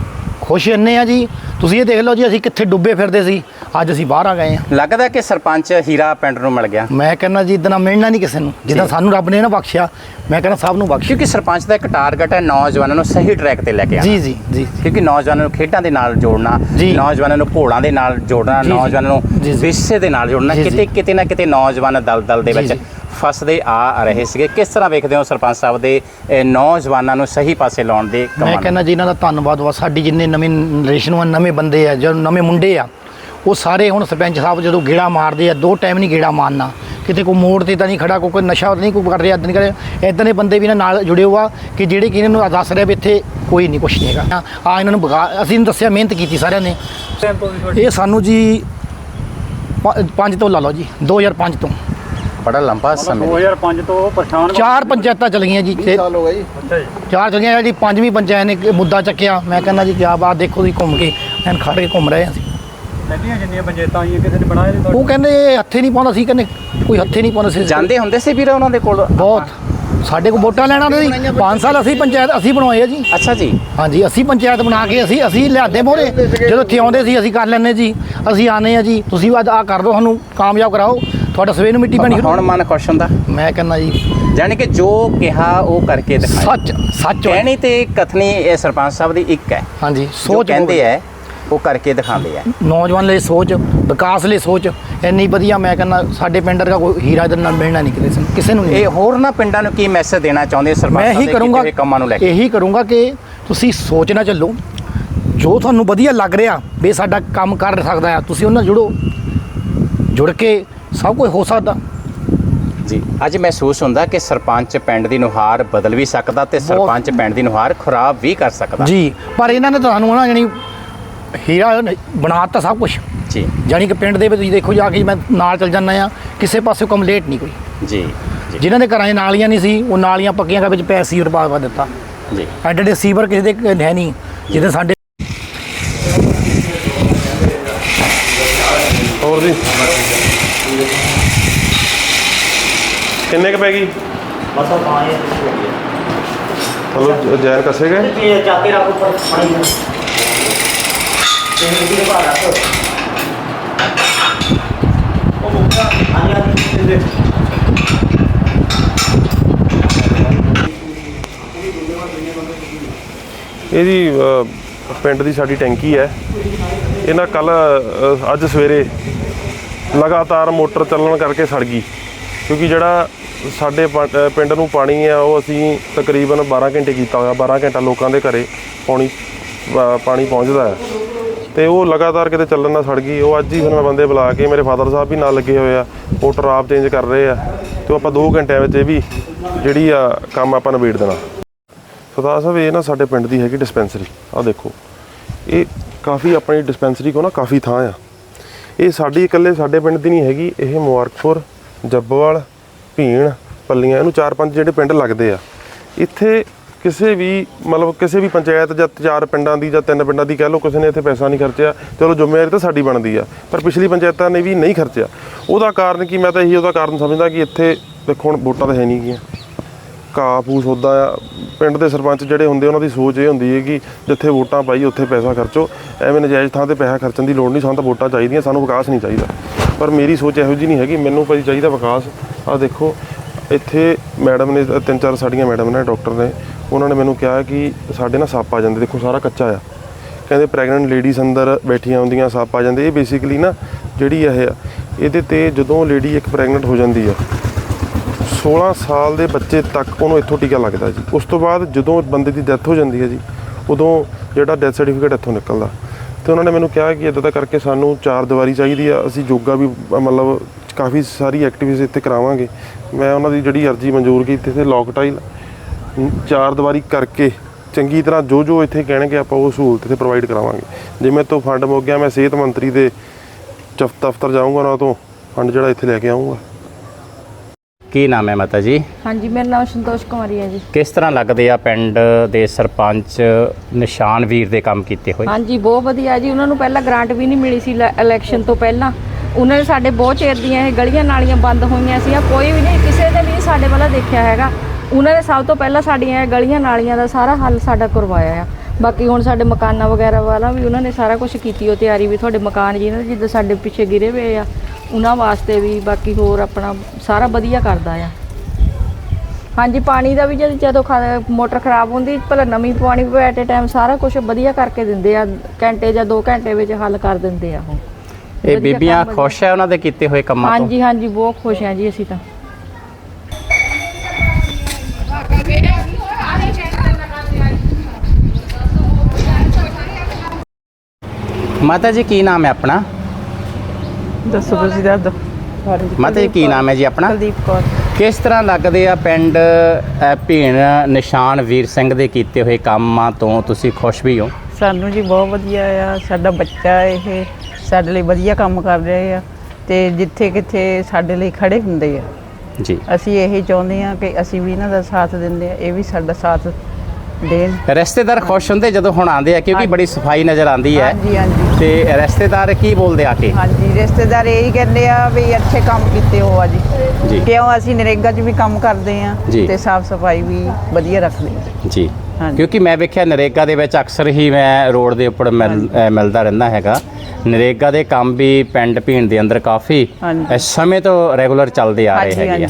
ਖੁਸ਼ ਇੰਨੇ ਆ ਜੀ। ਤੁਸੀਂ ਇਹ ਦੇਖ ਲਓ ਜੀ ਅਸੀਂ ਕਿੱਥੇ ਡੁੱਬੇ ਫਿਰਦੇ ਸੀ। ਅੱਜ ਅਸੀਂ ਬਾਹਰ ਆ ਗਏ ਆ ਲੱਗਦਾ ਕਿ ਸਰਪੰਚ ਹੀਰਾ ਪਿੰਡ ਨੂੰ ਮਿਲ ਗਿਆ ਮੈਂ ਕਹਿੰਦਾ ਜੀ ਇਦਾਂ ਮਿਲਣਾ ਨਹੀਂ ਕਿਸੇ ਨੂੰ ਜਿੱਦਾਂ। ਸਾਨੂੰ ਰੱਬ ਨੇ ਨਾ ਬਖਸ਼ਿਆ ਮੈਂ ਕਹਿੰਦਾ ਸਭ ਨੂੰ ਬਖਸ਼ਿਆ ਕਿਉਂਕਿ ਸਰਪੰਚ ਦਾ ਇੱਕ ਟਾਰਗੇਟ ਹੈ ਨੌਜਵਾਨਾਂ ਨੂੰ ਸਹੀ ਟਰੈਕ ਤੇ ਲੈ ਕੇ ਆਉਣਾ ਜੀ ਜੀ ਜੀ ਕਿਉਂਕਿ ਨੌਜਵਾਨਾਂ ਨੂੰ ਖੇਡਾਂ ਦੇ ਨਾਲ ਜੋੜਨਾ। ਨੌਜਵਾਨਾਂ ਨੂੰ ਘੋੜਾਂ ਦੇ ਨਾਲ ਜੋੜਨਾ। ਨੌਜਵਾਨਾਂ ਨੂੰ। ਵਿਰਸੇ ਦੇ ਨਾਲ ਜੋੜਨਾ। ਕਿਤੇ ਕਿਤੇ ਨਾ ਕਿਤੇ ਨੌਜਵਾਨ ਦਲਦਲ ਦੇ ਵਿੱਚ। ਫਸਦੇ ਆ ਰਹੇ ਸੀਗੇ ਕਿਸ ਤਰ੍ਹਾਂ ਵੇਖਦੇ ਹੋ ਸਰਪੰਚ ਸਾਹਿਬ ਦੇ ਇਹ ਨੌਜਵਾਨਾਂ ਨੂੰ ਸਹੀ ਪਾਸੇ ਲਾਉਣ ਦੇ ਮੈਂ ਕੰਮਾਂ ਨੂੰ ਕਹਿੰਦਾ ਜੀ ਇਹਨਾਂ ਦਾ ਧੰਨਵਾਦ ਵਾ ਸਾਡੀ ਜਿੰਨੇ ਨਵੀਂ ਜਨਰੇਸ਼ਨ ਵਾ ਨਵੇਂ ਬੰਦੇ ਆ ਜੋ ਨਵੇਂ ਮੁੰਡੇ ਆ ਉਹ ਸਾਰੇ ਹੁਣ ਸਰਪੰਚ ਸਾਹਿਬ ਜਦੋਂ ਗੇੜਾ ਮਾਰਦੇ ਆ ਦੋ ਟਾਈਮ ਨਹੀਂ ਗੇੜਾ ਮਾਰਨਾ। ਕਿਤੇ ਕੋਈ ਮੋੜ ਤੇ ਤਾਂ ਨਹੀਂ ਖੜਾ ਕੋਈ ਕੋਈ ਨਸ਼ਾ ਨਹੀਂ ਕੋਈ ਕਰ ਰਿਹਾ ਇਦਾਂ ਨਹੀਂ ਕਰ ਰਿਹਾ। ਇਦਾਂ ਦੇ ਬੰਦੇ ਵੀ ਇਹਨਾਂ ਨਾਲ ਜੁੜੇ ਹੋਆ ਕਿ ਜਿਹੜੇ ਕਿ ਇਹਨਾਂ ਨੂੰ ਦੱਸ ਰਿਹਾ ਵੀ ਇੱਥੇ ਕੋਈ ਨਹੀਂ ਕੁਛ ਨਹੀਂ ਹੈਗਾ। ਆ ਇਹਨਾਂ ਨੂੰ ਬਗਾ ਅਸੀਂ ਇਹਨੂੰ ਦੱਸਿਆ ਮਿਹਨਤ ਕੀਤੀ ਸਾਰਿਆਂ ਨੇ। ਇਹ ਸਾਨੂੰ ਜੀ ਪੰਜ ਤੋਂ ਲਾ ਲਓ ਜੀ 2005 ਤੋਂ। ਬੜਾ ਲੰਬਾ ਸਮੇਂ। 2005 ਤੋਂ ਪਰੇਸ਼ਾਨ ਚਾਰ ਪੰਚਾਇਤਾਂ ਚਲ ਗਈਆਂ ਜੀ ਤੇ ਸਾਲ ਹੋ ਗਏ ਜੀ। ਚਾਰ ਚਲ ਗਈਆਂ ਜੀ ਪੰਜਵੀਂ ਪੰਚਾਇਤ ਨੇ ਮੁੱਦਾ ਚੱਕਿਆ। ਮੈਂ ਕਹਿੰਦਾ ਜੀ ਕਿਆ ਬਾਤ ਦੇਖੋ ਤੁਸੀਂ ਘੁੰਮ ਕੇ ਐਨ ਖੜ ਕੇ ਘੁੰਮ ਰਹੇ ਹਾਂ ਅਸੀਂ। ਪਹਿਲੀਆਂ ਜਿੰਨੀਆਂ ਪੰਚਾਇਤਾਂ ਆਈਆਂ ਕਿਸੇ ਨੇ ਬਣਾਏ ਨਹੀਂ ਉਹ ਕਹਿੰਦੇ ਇਹ ਹੱਥੇ ਨਹੀਂ ਪਾਉਂਦਾ ਸੀ ਕਹਿੰਦੇ ਕੋਈ ਹੱਥੇ ਨਹੀਂ ਪਾਉਂਦਾ ਸੀ। ਜਾਂਦੇ ਹੁੰਦੇ ਸੀ ਵੀਰ ਉਹਨਾਂ ਦੇ ਕੋਲ? ਬਹੁਤ। ਸਾਡੇ ਕੋਲ ਵੋਟਾਂ ਲੈਣਾ ਸੀ। 5 ਸਾਲ ਅਸੀਂ ਪੰਚਾਇਤ ਅਸੀਂ ਬਣਵਾਏ ਆ ਜੀ। ਅੱਛਾ ਜੀ। ਹਾਂਜੀ ਅਸੀਂ ਪੰਚਾਇਤ ਬਣਾ ਕੇ ਅਸੀਂ ਅਸੀਂ ਲਿਆਦੇ ਮੋਰੇ ਜਦੋਂ ਇੱਥੇ ਆਉਂਦੇ ਸੀ ਅਸੀਂ ਕਰ ਲੈਂਦੇ ਜੀ। ਅਸੀਂ ਆਨੇ ਆ ਜੀ। ਤੁਸੀਂ ਅੱਜ ਆ ਕਰ ਦਿਓ ਸਾਨੂੰ ਕਾਮਯਾਬ ਕਰਾਓ। ਤੁਹਾਡਾ ਸਵੇਰ ਨੂੰ ਮਿੱਟੀ ਬਣੀ ਹੁਣ ਮਨ ਖੁਸ਼ ਹੁੰਦਾ। ਮੈਂ ਕਹਿੰਦਾ ਜੀ ਯਾਨੀ ਕਿ ਜੋ ਕਿਹਾ ਉਹ ਕਰਕੇ ਦਿਖਾਇਆ। ਸੱਚ ਸੱਚ। ਕਹਿਣੀ ਤੇ ਕਥਨੀ ਇਹ ਸਰਪੰਚ ਸਾਹਿਬ ਦੀ ਇੱਕ ਹੈ। ਹਾਂਜੀ ਸੋਚ ਸੋਚ ਕਹਿੰਦੇ ਐ ਉਹ ਕਰਕੇ ਦਿਖਾਉਂਦੇ ਐ ਨੌਜਵਾਨ ਲਈ ਸੋਚ ਵਿਕਾਸ ਲਈ ਸੋਚ ਇੰਨੀ ਵਧੀਆ ਮੈਂ ਕਹਿੰਦਾ ਸਾਡੇ ਪਿੰਡ ਦਾ ਕੋਈ ਹੀਰਾ ਦੇ ਨਾਲ ਮਿਲਣਾ ਨਹੀਂ ਕਿਸੇ ਨੂੰ ਕਿਸੇ ਨੂੰ ਨਹੀਂ। ਇਹ ਹੋਰ ਨਾ ਪਿੰਡਾਂ ਨੂੰ ਕੀ ਮੈਸੇਜ ਦੇਣਾ ਚਾਹੁੰਦੇ ਸਰਪੰਚ ਮੈਂ ਇਹੀ ਕਰੂੰਗਾ ਕੰਮਾਂ ਨੂੰ ਲੈ ਕੇ? ਇਹੀ ਕਰੂੰਗਾ ਕਿ ਤੁਸੀਂ ਸੋਚ ਨਾ ਚੱਲੋ। ਜੋ ਤੁਹਾਨੂੰ ਵਧੀਆ ਲੱਗ ਰਿਹਾ ਵੀ ਸਾਡਾ ਕੰਮ ਕਰ ਸਕਦਾ ਆ ਤੁਸੀਂ ਉਹਨਾਂ ਜੁੜੋ। ਜੁੜ ਕੇ ਸਭ ਕੁਝ ਹੋ ਸਕਦਾ। ਜੀ ਅੱਜ ਮਹਿਸੂਸ ਹੁੰਦਾ ਕਿ ਸਰਪੰਚ ਪਿੰਡ ਦੀ ਨੁਹਾਰ ਬਦਲ ਵੀ ਸਕਦਾ ਤੇ ਸਰਪੰਚ ਪਿੰਡ ਦੀ ਨੁਹਾਰ ਖਰਾਬ ਵੀ ਕਰ ਸਕਦਾ। ਜੀ ਪਰ ਇਹਨਾਂ ਨੇ ਤੁਹਾਨੂੰ ਨਾ ਜਾਣੀ ਹੀਰਾ ਬਣਾਤਾ ਸਭ ਕੁਝ ਜੀ। ਜਾਣੀ ਕਿ ਪਿੰਡ ਦੇ ਵਿੱਚ ਤੁਸੀਂ ਦੇਖੋ ਜਾ ਕੇ ਮੈਂ ਨਾਲ ਚੱਲ ਜਾਂਦਾ ਆ ਕਿਸੇ ਪਾਸੇ ਕੰਪਲੀਟ ਨਹੀਂ ਕੋਈ। ਜੀ ਜਿਨ੍ਹਾਂ ਦੇ ਘਰਾਂ 'ਚ ਨਾਲੀਆਂ ਨਹੀਂ ਸੀ ਉਹ ਨਾਲੀਆਂ ਪੱਕੀਆਂ ਕਰ ਵਿੱਚ ਪੈਸੇ ਸੀਵਰ ਪਾ ਪਾ ਦਿੱਤਾ। ਜੀ। ਐਡੇ ਐਡੇ ਸੀਵਰ ਕਿਸੇ ਦੇ ਹੈ ਨਹੀਂ ਜਿਹਦੇ ਸਾਡੇ ਹੋਰ ਜੀ? ਕਿੰਨੇ ਕ ਪੈ ਗਈ? ਚਲੋ ਜੈਨ ਕਸੇ ਗਏ? ਇਹ ਜੀ ਅ, ਪਿੰਡ ਦੀ ਸਾਡੀ ਟੈਂਕੀ ਹੈ। ਇਹ ਨਾ ਕੱਲ ਅੱਜ ਸਵੇਰੇ ਲਗਾਤਾਰ ਮੋਟਰ ਚੱਲਣ ਕਰਕੇ ਸੜ ਗਈ। ਕਿਉਂਕਿ ਜਿਹੜਾ ਸਾਡੇ ਪਿੰਡ ਨੂੰ ਪਾਣੀ ਆ ਉਹ ਅਸੀਂ ਤਕਰੀਬਨ 12 ਘੰਟੇ ਕੀਤਾ ਹੋਇਆ। 12 ਘੰਟਾ ਲੋਕਾਂ ਦੇ ਘਰੇ ਪਾਣੀ ਪਾਣੀ ਪਹੁੰਚਦਾ ਹੈ। ਤੇ ਉਹ ਲਗਾਤਾਰ ਕਿਤੇ ਚੱਲਣ ਨਾਲ ਸੜ ਗਈ। ਉਹ ਅੱਜ ਹੀ ਫਿਰ ਮੈਂ ਬੰਦੇ ਬੁਲਾ ਕੇ ਮੇਰੇ ਫਾਦਰ ਸਾਹਿਬ ਵੀ ਨਾਲ ਲੱਗੇ ਹੋਏ ਆ। ਉਹ ਆਪ ਚੇਂਜ ਕਰ ਰਹੇ ਆ। ਤੇ ਉਹ ਆਪਾਂ 2 ਘੰਟਿਆਂ ਵਿੱਚ ਇਹ ਵੀ ਜਿਹੜੀ ਆ ਕੰਮ ਆਪਾਂ ਨਿਬੇੜ ਦੇਣਾ। ਸਰਦਾਰ ਸਾਹਿਬ, ਇਹ ਨਾ ਸਾਡੇ ਪਿੰਡ ਦੀ ਹੈਗੀ ਡਿਸਪੈਂਸਰੀ ਆ ਦੇਖੋ। ਇਹ ਕਾਫੀ ਆਪਣੀ ਡਿਸਪੈਂਸਰੀ ਕੋ ਨਾ ਕਾਫੀ ਥਾਂ ਆ। ਇਹ ਸਾਡੀ ਇਕੱਲੇ ਸਾਡੇ ਪਿੰਡ ਦੀ ਨਹੀਂ ਹੈਗੀ। ਇਹ ਮੁਬਾਰਕਪੁਰ, ਜੱਬਵਾਲ, ਭੀਣ, ਪੱਲੀਆਂ, ਇਹਨੂੰ ਚਾਰ ਪੰਜ ਜਿਹੜੇ ਪਿੰਡ ਲੱਗਦੇ ਆ। ਇੱਥੇ ਕਿਸੇ ਵੀ, ਮਤਲਬ ਕਿਸੇ ਵੀ ਪੰਚਾਇਤ ਜਾਂ ਚਾਰ ਪਿੰਡਾਂ ਦੀ ਜਾਂ ਤਿੰਨ ਪਿੰਡਾਂ ਦੀ ਕਹਿ ਲਓ ਕਿਸੇ ਨੇ ਇੱਥੇ ਪੈਸਾ ਨਹੀਂ ਖਰਚਿਆ ਚਲੋ ਜ਼ਿੰਮੇਵਾਰੀ ਤਾਂ ਸਾਡੀ ਬਣਦੀ ਆ। ਪਰ ਪਿਛਲੀ ਪੰਚਾਇਤਾਂ ਨੇ ਵੀ ਨਹੀਂ ਖਰਚਿਆ। ਉਹਦਾ ਕਾਰਨ ਕੀ? ਮੈਂ ਤਾਂ ਇਹੀ ਉਹਦਾ ਕਾਰਨ ਸਮਝਦਾ ਕਿ ਇੱਥੇ ਦੇਖੋ ਹੁਣ ਵੋਟਾਂ ਤਾਂ ਹੈ ਨਹੀਂ ਗੀਆਂ। ਘਾਹ ਫੂਸ ਹੁੰਦਾ ਆ। ਪਿੰਡ ਦੇ ਸਰਪੰਚ ਜਿਹੜੇ ਹੁੰਦੇ ਉਹਨਾਂ ਦੀ ਸੋਚ ਇਹ ਹੁੰਦੀ ਹੈ ਕਿ ਜਿੱਥੇ ਵੋਟਾਂ ਪਾਈ ਉੱਥੇ ਪੈਸਾ ਖਰਚੋ। ਐਵੇਂ ਨਜਾਇਜ਼ ਥਾਂ ਤੇ ਪੈਸਾ ਖਰਚਣ ਦੀ ਲੋੜ ਨਹੀਂ, ਸਾਨੂੰ ਤਾਂ ਵੋਟਾਂ ਚਾਹੀਦੀਆਂ, ਸਾਨੂੰ ਵਿਕਾਸ ਨਹੀਂ ਚਾਹੀਦਾ। ਪਰ ਮੇਰੀ ਸੋਚ ਇਹੋ ਜਿਹੀ ਨਹੀਂ ਹੈਗੀ, ਮੈਨੂੰ ਭਾਈ ਚਾਹੀਦਾ ਵਿਕਾਸ। ਆ ਦੇਖੋ, ਇੱਥੇ ਮੈਡਮ ਨੇ, ਤਿੰਨ ਚਾਰ ਸਾਡੀਆਂ ਮੈਡਮ ਨੇ, ਡਾਕਟਰ ਨੇ ਉਹਨਾਂ ਨੇ ਮੈਨੂੰ ਕਿਹਾ ਕਿ ਸਾਡੇ ਨਾ ਸੱਪ ਆ ਜਾਂਦੇ, ਦੇਖੋ ਸਾਰਾ ਕੱਚਾ ਆ। ਕਹਿੰਦੇ ਪ੍ਰੈਗਨੈਂਟ ਲੇਡੀਜ਼ ਅੰਦਰ ਬੈਠੀਆਂ ਹੁੰਦੀਆਂ, ਸੱਪ ਆ ਜਾਂਦੇ। ਇਹ ਬੇਸਿਕਲੀ ਨਾ ਜਿਹੜੀ ਇਹ ਆ, ਇਹਦੇ ਤੇ ਜਦੋਂ ਲੇਡੀ ਇੱਕ ਪ੍ਰੈਗਨੈਂਟ ਹੋ ਜਾਂਦੀ ਆ 16 ਸਾਲ ਦੇ ਬੱਚੇ ਤੱਕ ਉਹਨੂੰ ਇੱਥੋਂ ਟੀਕਾ ਲੱਗਦਾ ਜੀ। ਉਸ ਤੋਂ ਬਾਅਦ ਜਦੋਂ ਬੰਦੇ ਦੀ ਡੈਥ ਹੋ ਜਾਂਦੀ ਹੈ ਜੀ, ਉਦੋਂ ਜਿਹੜਾ ਡੈਥ ਸਰਟੀਫਿਕੇਟ ਇੱਥੋਂ ਨਿਕਲਦਾ। ਤੇ ਉਹਨਾਂ ਨੇ ਮੈਨੂੰ ਕਿਹਾ ਕਿ ਇਦਾਂ ਦਾ ਕਰਕੇ ਸਾਨੂੰ ਚਾਰ ਦੀਵਾਰੀ ਚਾਹੀਦੀ ਆ, ਅਸੀਂ ਯੋਗਾ ਵੀ, ਮਤਲਬ ਕਾਫੀ ਸਾਰੀ ਐਕਟੀਵਿਟੀਜ਼ ਇੱਥੇ ਕਰਾਵਾਂਗੇ। ਮੈਂ ਉਹਨਾਂ ਦੀ ਜਿਹੜੀ ਅਰਜ਼ੀ ਮਨਜ਼ੂਰ ਕੀਤੀ ਤੇ ਲੋਕ ਟਾਈਲ ਚਾਰ ਦੀਵਾਰੀ ਕਰਕੇ ਚੰਗੀ ਤਰ੍ਹਾਂ ਜੋ ਜੋ ਇੱਥੇ ਕਹਿਣਗੇ ਆਪਾਂ ਉਹ ਸਹੂਲਤ ਇੱਥੇ ਪ੍ਰੋਵਾਈਡ ਕਰਾਵਾਂਗੇ। ਜਿਵੇਂ ਤੋਂ ਫੰਡ ਮੁੱਕ ਗਿਆ ਮੈਂ ਸਿਹਤ ਮੰਤਰੀ ਦੇ ਦਫ਼ਤਰ ਜਾਊਂਗਾ ਉਹਨਾਂ ਤੋਂ ਫੰਡ ਜਿਹੜਾ ਇੱਥੇ ਲੈ ਕੇ ਆਊਂਗਾ। ਕੀ ਨਾਮ ਹੈ ਮਾਤਾ ਜੀ? ਹਾਂਜੀ ਮੇਰਾ ਨਾਮ ਸੰਤੋਸ਼ ਕੁਮਾਰੀ ਹੈ ਜੀ। ਕਿਸ ਤਰ੍ਹਾਂ ਲੱਗਦੇ ਆ ਪਿੰਡ ਦੇ ਸਰਪੰਚ ਨਿਸ਼ਾਨ ਵੀਰ ਦੇ ਕੰਮ ਕੀਤੇ ਹੋਏ? ਹਾਂਜੀ ਬਹੁਤ ਵਧੀਆ ਜੀ। ਉਹਨਾਂ ਨੂੰ ਪਹਿਲਾਂ ਗ੍ਰਾਂਟ ਵੀ ਨਹੀਂ ਮਿਲੀ ਸੀ ਇਲੈ- ਇਲੈਕਸ਼ਨ ਤੋਂ ਪਹਿਲਾਂ। ਉਹਨਾਂ ਨੇ ਸਾਡੇ ਬਹੁਤ ਚਿਰ ਦੀਆਂ ਇਹ ਗਲੀਆਂ ਨਾਲੀਆਂ ਬੰਦ ਹੋਈਆਂ ਸੀ ਕੋਈ ਵੀ ਨਹੀਂ ਕਿਸੇ ਨੇ ਵੀ ਸਾਡੇ ਵੱਲ ਦੇਖਿਆ ਹੈਗਾ। ਉਹਨਾਂ ਨੇ ਸਭ ਤੋਂ ਪਹਿਲਾਂ ਸਾਡੀਆਂ ਗਲੀਆਂ ਨਾਲੀਆਂ ਦਾ ਸਾਰਾ ਹੱਲ ਸਾਡਾ ਕਰਵਾਇਆ ਆ। ਬਾਕੀ ਹੁਣ ਸਾਡੇ ਮਕਾਨਾਂ ਵਗੈਰਾ ਵਾਲਾ ਵੀ ਉਹਨਾਂ ਨੇ ਸਾਰਾ ਕੁਝ ਕੀਤੀ ਉਹ ਤਿਆਰੀ ਵੀ ਤੁਹਾਡੇ ਮਕਾਨ ਜੀ ਨੇ ਜਿੱਦਾਂ ਸਾਡੇ ਪਿੱਛੇ ਗਿਰੇ ਹੋਏ ਆ ਉਹਨਾਂ ਵਾਸਤੇ ਵੀ ਬਾਕੀ ਹੋਰ ਆਪਣਾ ਸਾਰਾ ਵਧੀਆ ਕਰਦਾ ਆ। ਹਾਂਜੀ ਪਾਣੀ ਦਾ ਵੀ ਜਦ ਜਦੋਂ ਮੋਟਰ ਖਰਾਬ ਹੁੰਦੀ ਭਲਾ ਨਵੀਂ ਪਾਣੀ ਪਵੇ ਐਟ ਟਾਈਮ ਸਾਰਾ ਕੁਝ ਵਧੀਆ ਕਰਕੇ ਦਿੰਦੇ ਆ ਘੰਟੇ ਜਾਂ 2 ਘੰਟੇ ਵਿੱਚ ਹੱਲ ਕਰ ਦਿੰਦੇ ਆ ਉਹ। ਇਹ ਬੀਬੀਆਂ ਖੁਸ਼ ਹੈ ਉਹਨਾਂ ਦੇ ਕੀਤੇ ਹੋਏ ਕੰਮਾਂ ਤੋਂ? ਹਾਂਜੀ ਹਾਂਜੀ ਬਹੁਤ ਖੁਸ਼ ਹਾਂ ਜੀ ਅਸੀਂ ਤਾਂ। ਮਾਤਾ ਜੀ ਕੀ ਨਾਮ ਹੈ ਆਪਣਾ? ਦੱਸੋ ਤੁਸੀਂ ਦੱਸ ਦਿਓ। ਮਾਤਾ ਜੀ ਕੀ ਨਾਮ ਹੈ ਜੀ ਆਪਣਾ? ਕੁਲਦੀਪ ਕੌਰ। ਕਿਸ ਤਰ੍ਹਾਂ ਲੱਗਦੇ ਆ ਪਿੰਡ ਅ, ਭੀਣ ਨਿਸ਼ਾਨ ਵੀਰ ਸਿੰਘ ਦੇ ਕੀਤੇ ਹੋਏ ਕੰਮਾਂ ਤੋਂ ਤੁਸੀਂ ਖੁਸ਼ ਵੀ ਹੋ? ਸਾਨੂੰ ਜੀ ਬਹੁਤ ਵਧੀਆ ਆ ਸਾਡਾ ਬੱਚਾ ਇਹ ਸਾਡੇ ਲਈ ਵਧੀਆ ਕੰਮ ਕਰ ਰਹੇ ਆ ਤੇ ਜਿੱਥੇ ਕਿੱਥੇ ਸਾਡੇ ਲਈ ਖੜੇ ਹੁੰਦੇ ਆ। ਜੀ। ਅਸੀਂ ਇਹ ਚਾਹੁੰਦੇ ਆ ਕਿ ਅਸੀਂ ਵੀ ਇਹਨਾਂ ਦਾ ਸਾਥ ਦਿੰਦੇ ਆ ਇਹ ਵੀ ਸਾਡਾ ਸਾਥ ਦੇਣ ਰਿਸ਼ਤੇਦਾਰ ਖੁਸ਼ ਹੁੰਦੇ ਜਦੋਂ ਹੁਣ ਆਉਂਦੇ ਆ ਕਿਉਂਕਿ ਬੜੀ ਸਫ਼ਾਈ ਨਜ਼ਰ ਆਉਂਦੀ ਹੈ। ਹਾਂਜੀ ਹਾਂਜੀ। ਤੇ ਰਿਸ਼ਤੇਦਾਰ ਕੀ ਬੋਲਦੇ ਆ ਕੇ? ਹਾਂਜੀ ਰਿਸ਼ਤੇਦਾਰ ਇਹੀ ਕਹਿੰਦੇ ਆ ਵੀ ਅੱਛੇ ਕੰਮ ਕੀਤੇ ਹੋ ਆ ਜੀ। ਕਿਉਂ ਅਸੀਂ ਨਰੇਗਾ 'ਚ ਵੀ ਕੰਮ ਕਰਦੇ ਆ। ਤੇ ਸਾਫ਼ ਸਫ਼ਾਈ ਵੀ ਵਧੀਆ ਰੱਖਦੇ ਆ। ਜੀ। ਕਿਉਂਕਿ ਮੈਂ ਵੇਖਿਆ ਨਰੇਗਾ ਦੇ ਵਿੱਚ ਅਕਸਰ ਹੀ ਮੈਂ ਰੋਡ ਦੇ ਉੱਪਰ ਮਿਲਦਾ ਰਹਿੰਦਾ ਹੈਗਾ। ਨਰੇਗਾ ਦੇ ਕੰਮ ਵੀ ਪਿੰਡ ਭੀਣ ਦੇ ਅੰਦਰ ਕਾਫੀ ਸਮੇਂ ਤੋਂ ਰੈਗੂਲਰ ਚੱਲਦੇ ਆ ਰਹੇ ਹੈਗੇ ਆ।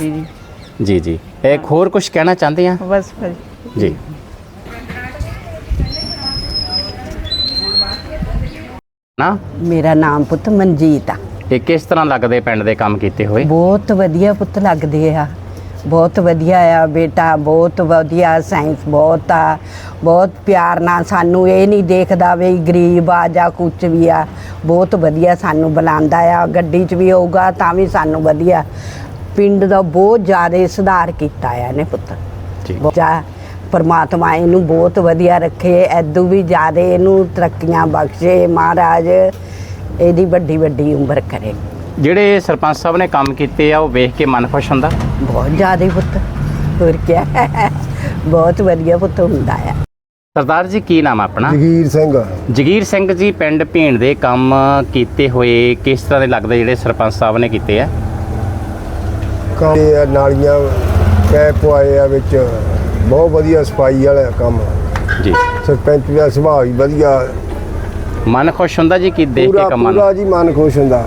ਜੀ। ਜੀ ਇੱਕ ਹੋਰ ਕੁਝ ਕਹਿਣਾ ਚਾਹੁੰਦੇ ਆ? ਬਸ ਜੀ। ਨਾ? ਮੇਰਾ ਨਾਮ ਪੁੱਤ ਮਨਜੀਤ ਆ। ਇਹ ਕਿਸ ਤਰ੍ਹਾਂ ਲੱਗਦੇ ਪਿੰਡ ਦੇ ਕੰਮ ਕੀਤੇ ਹੋਏ? ਬਹੁਤ ਵਧੀਆ ਪੁੱਤ ਲੱਗਦੇ ਆ। ਬਹੁਤ ਵਧੀਆ ਆ ਬੇਟਾ ਬਹੁਤ ਵਧੀਆ ਸਾਇੰਸ ਬਹੁਤ ਆ। ਬਹੁਤ ਪਿਆਰ ਨਾਲ ਸਾਨੂੰ ਇਹ ਨਹੀਂ ਦੇਖਦਾ ਵੀ ਗਰੀਬ ਆ ਜਾਂ ਕੁਝ ਵੀ ਆ। ਬਹੁਤ ਵਧੀਆ ਸਾਨੂੰ ਬੁਲਾਉਂਦਾ ਆ। ਗੱਡੀ 'ਚ ਵੀ ਹੋਊਗਾ ਤਾਂ ਵੀ ਸਾਨੂੰ ਵਧੀਆ। ਪਿੰਡ ਦਾ ਬਹੁਤ ਜ਼ਿਆਦਾ ਸੁਧਾਰ ਕੀਤਾ ਆ ਇਹਨੇ ਪੁੱਤ। ਜੀ ਪਰਮਾਤਮਾ ਇਹਨੂੰ ਬਹੁਤ ਵਧੀਆ ਰੱਖੇ ਐਦੂ ਵੀ ਜ਼ਿਆਦਾ ਇਹਨੂੰ ਤਰੱਕੀਆਂ ਬਖਸ਼ੇ ਮਹਾਰਾਜ ਇਹਦੀ ਵੱਡੀ ਵੱਡੀ ਉਮਰ ਕਰੇ। ਜਿਹੜੇ ਸਰਪੰਚ ਸਾਹਿਬ ਨੇ ਕੰਮ ਕੀਤੇ ਆ ਉਹ ਵੇਖ ਕੇ ਮਨ ਖੁਸ਼ ਹੁੰਦਾ? ਬਹੁਤ ਜ਼ਿਆਦਾ ਪੁੱਤ ਹੋਰ ਕੀ ਬਹੁਤ ਵਧੀਆ ਪੁੱਤ ਹੁੰਦਾ ਆ। ਸਰਦਾਰ ਜੀ ਕੀ ਨਾਮ ਆ ਆਪਣਾ? ਜਗੀਰ ਸਿੰਘ। ਜਗੀਰ ਸਿੰਘ ਜੀ ਪਿੰਡ ਭੀਣ ਦੇ ਕੰਮ ਕੀਤੇ ਹੋਏ ਕਿਸ ਤਰ੍ਹਾਂ ਦੇ ਲੱਗਦੇ ਜਿਹੜੇ ਸਰਪੰਚ ਸਾਹਿਬ ਨੇ ਕੀਤੇ ਆ? ਕੰਮ ਨਾਲੀਆਂ ਪੈਪ ਪਵਾਏ ਆ ਵਿੱਚ। ਬਹੁਤ ਵਧੀਆ ਸਫ਼ਾਈ ਵਾਲਾ ਕੰਮ। ਜੀ। ਸਰਪੰਚ ਦਾ ਸੁਭਾਅ ਵੀ ਵਧੀਆ। ਮਨ ਖੁਸ਼ ਹੁੰਦਾ ਜੀ ਕਿ ਦੇਖ ਪੂਰਾ ਕੇ ਕੰਮਾਂ ਨੂੰ ਪੂਰਾ ਜੀ ਮਨ ਖੁਸ਼ ਹੁੰਦਾ।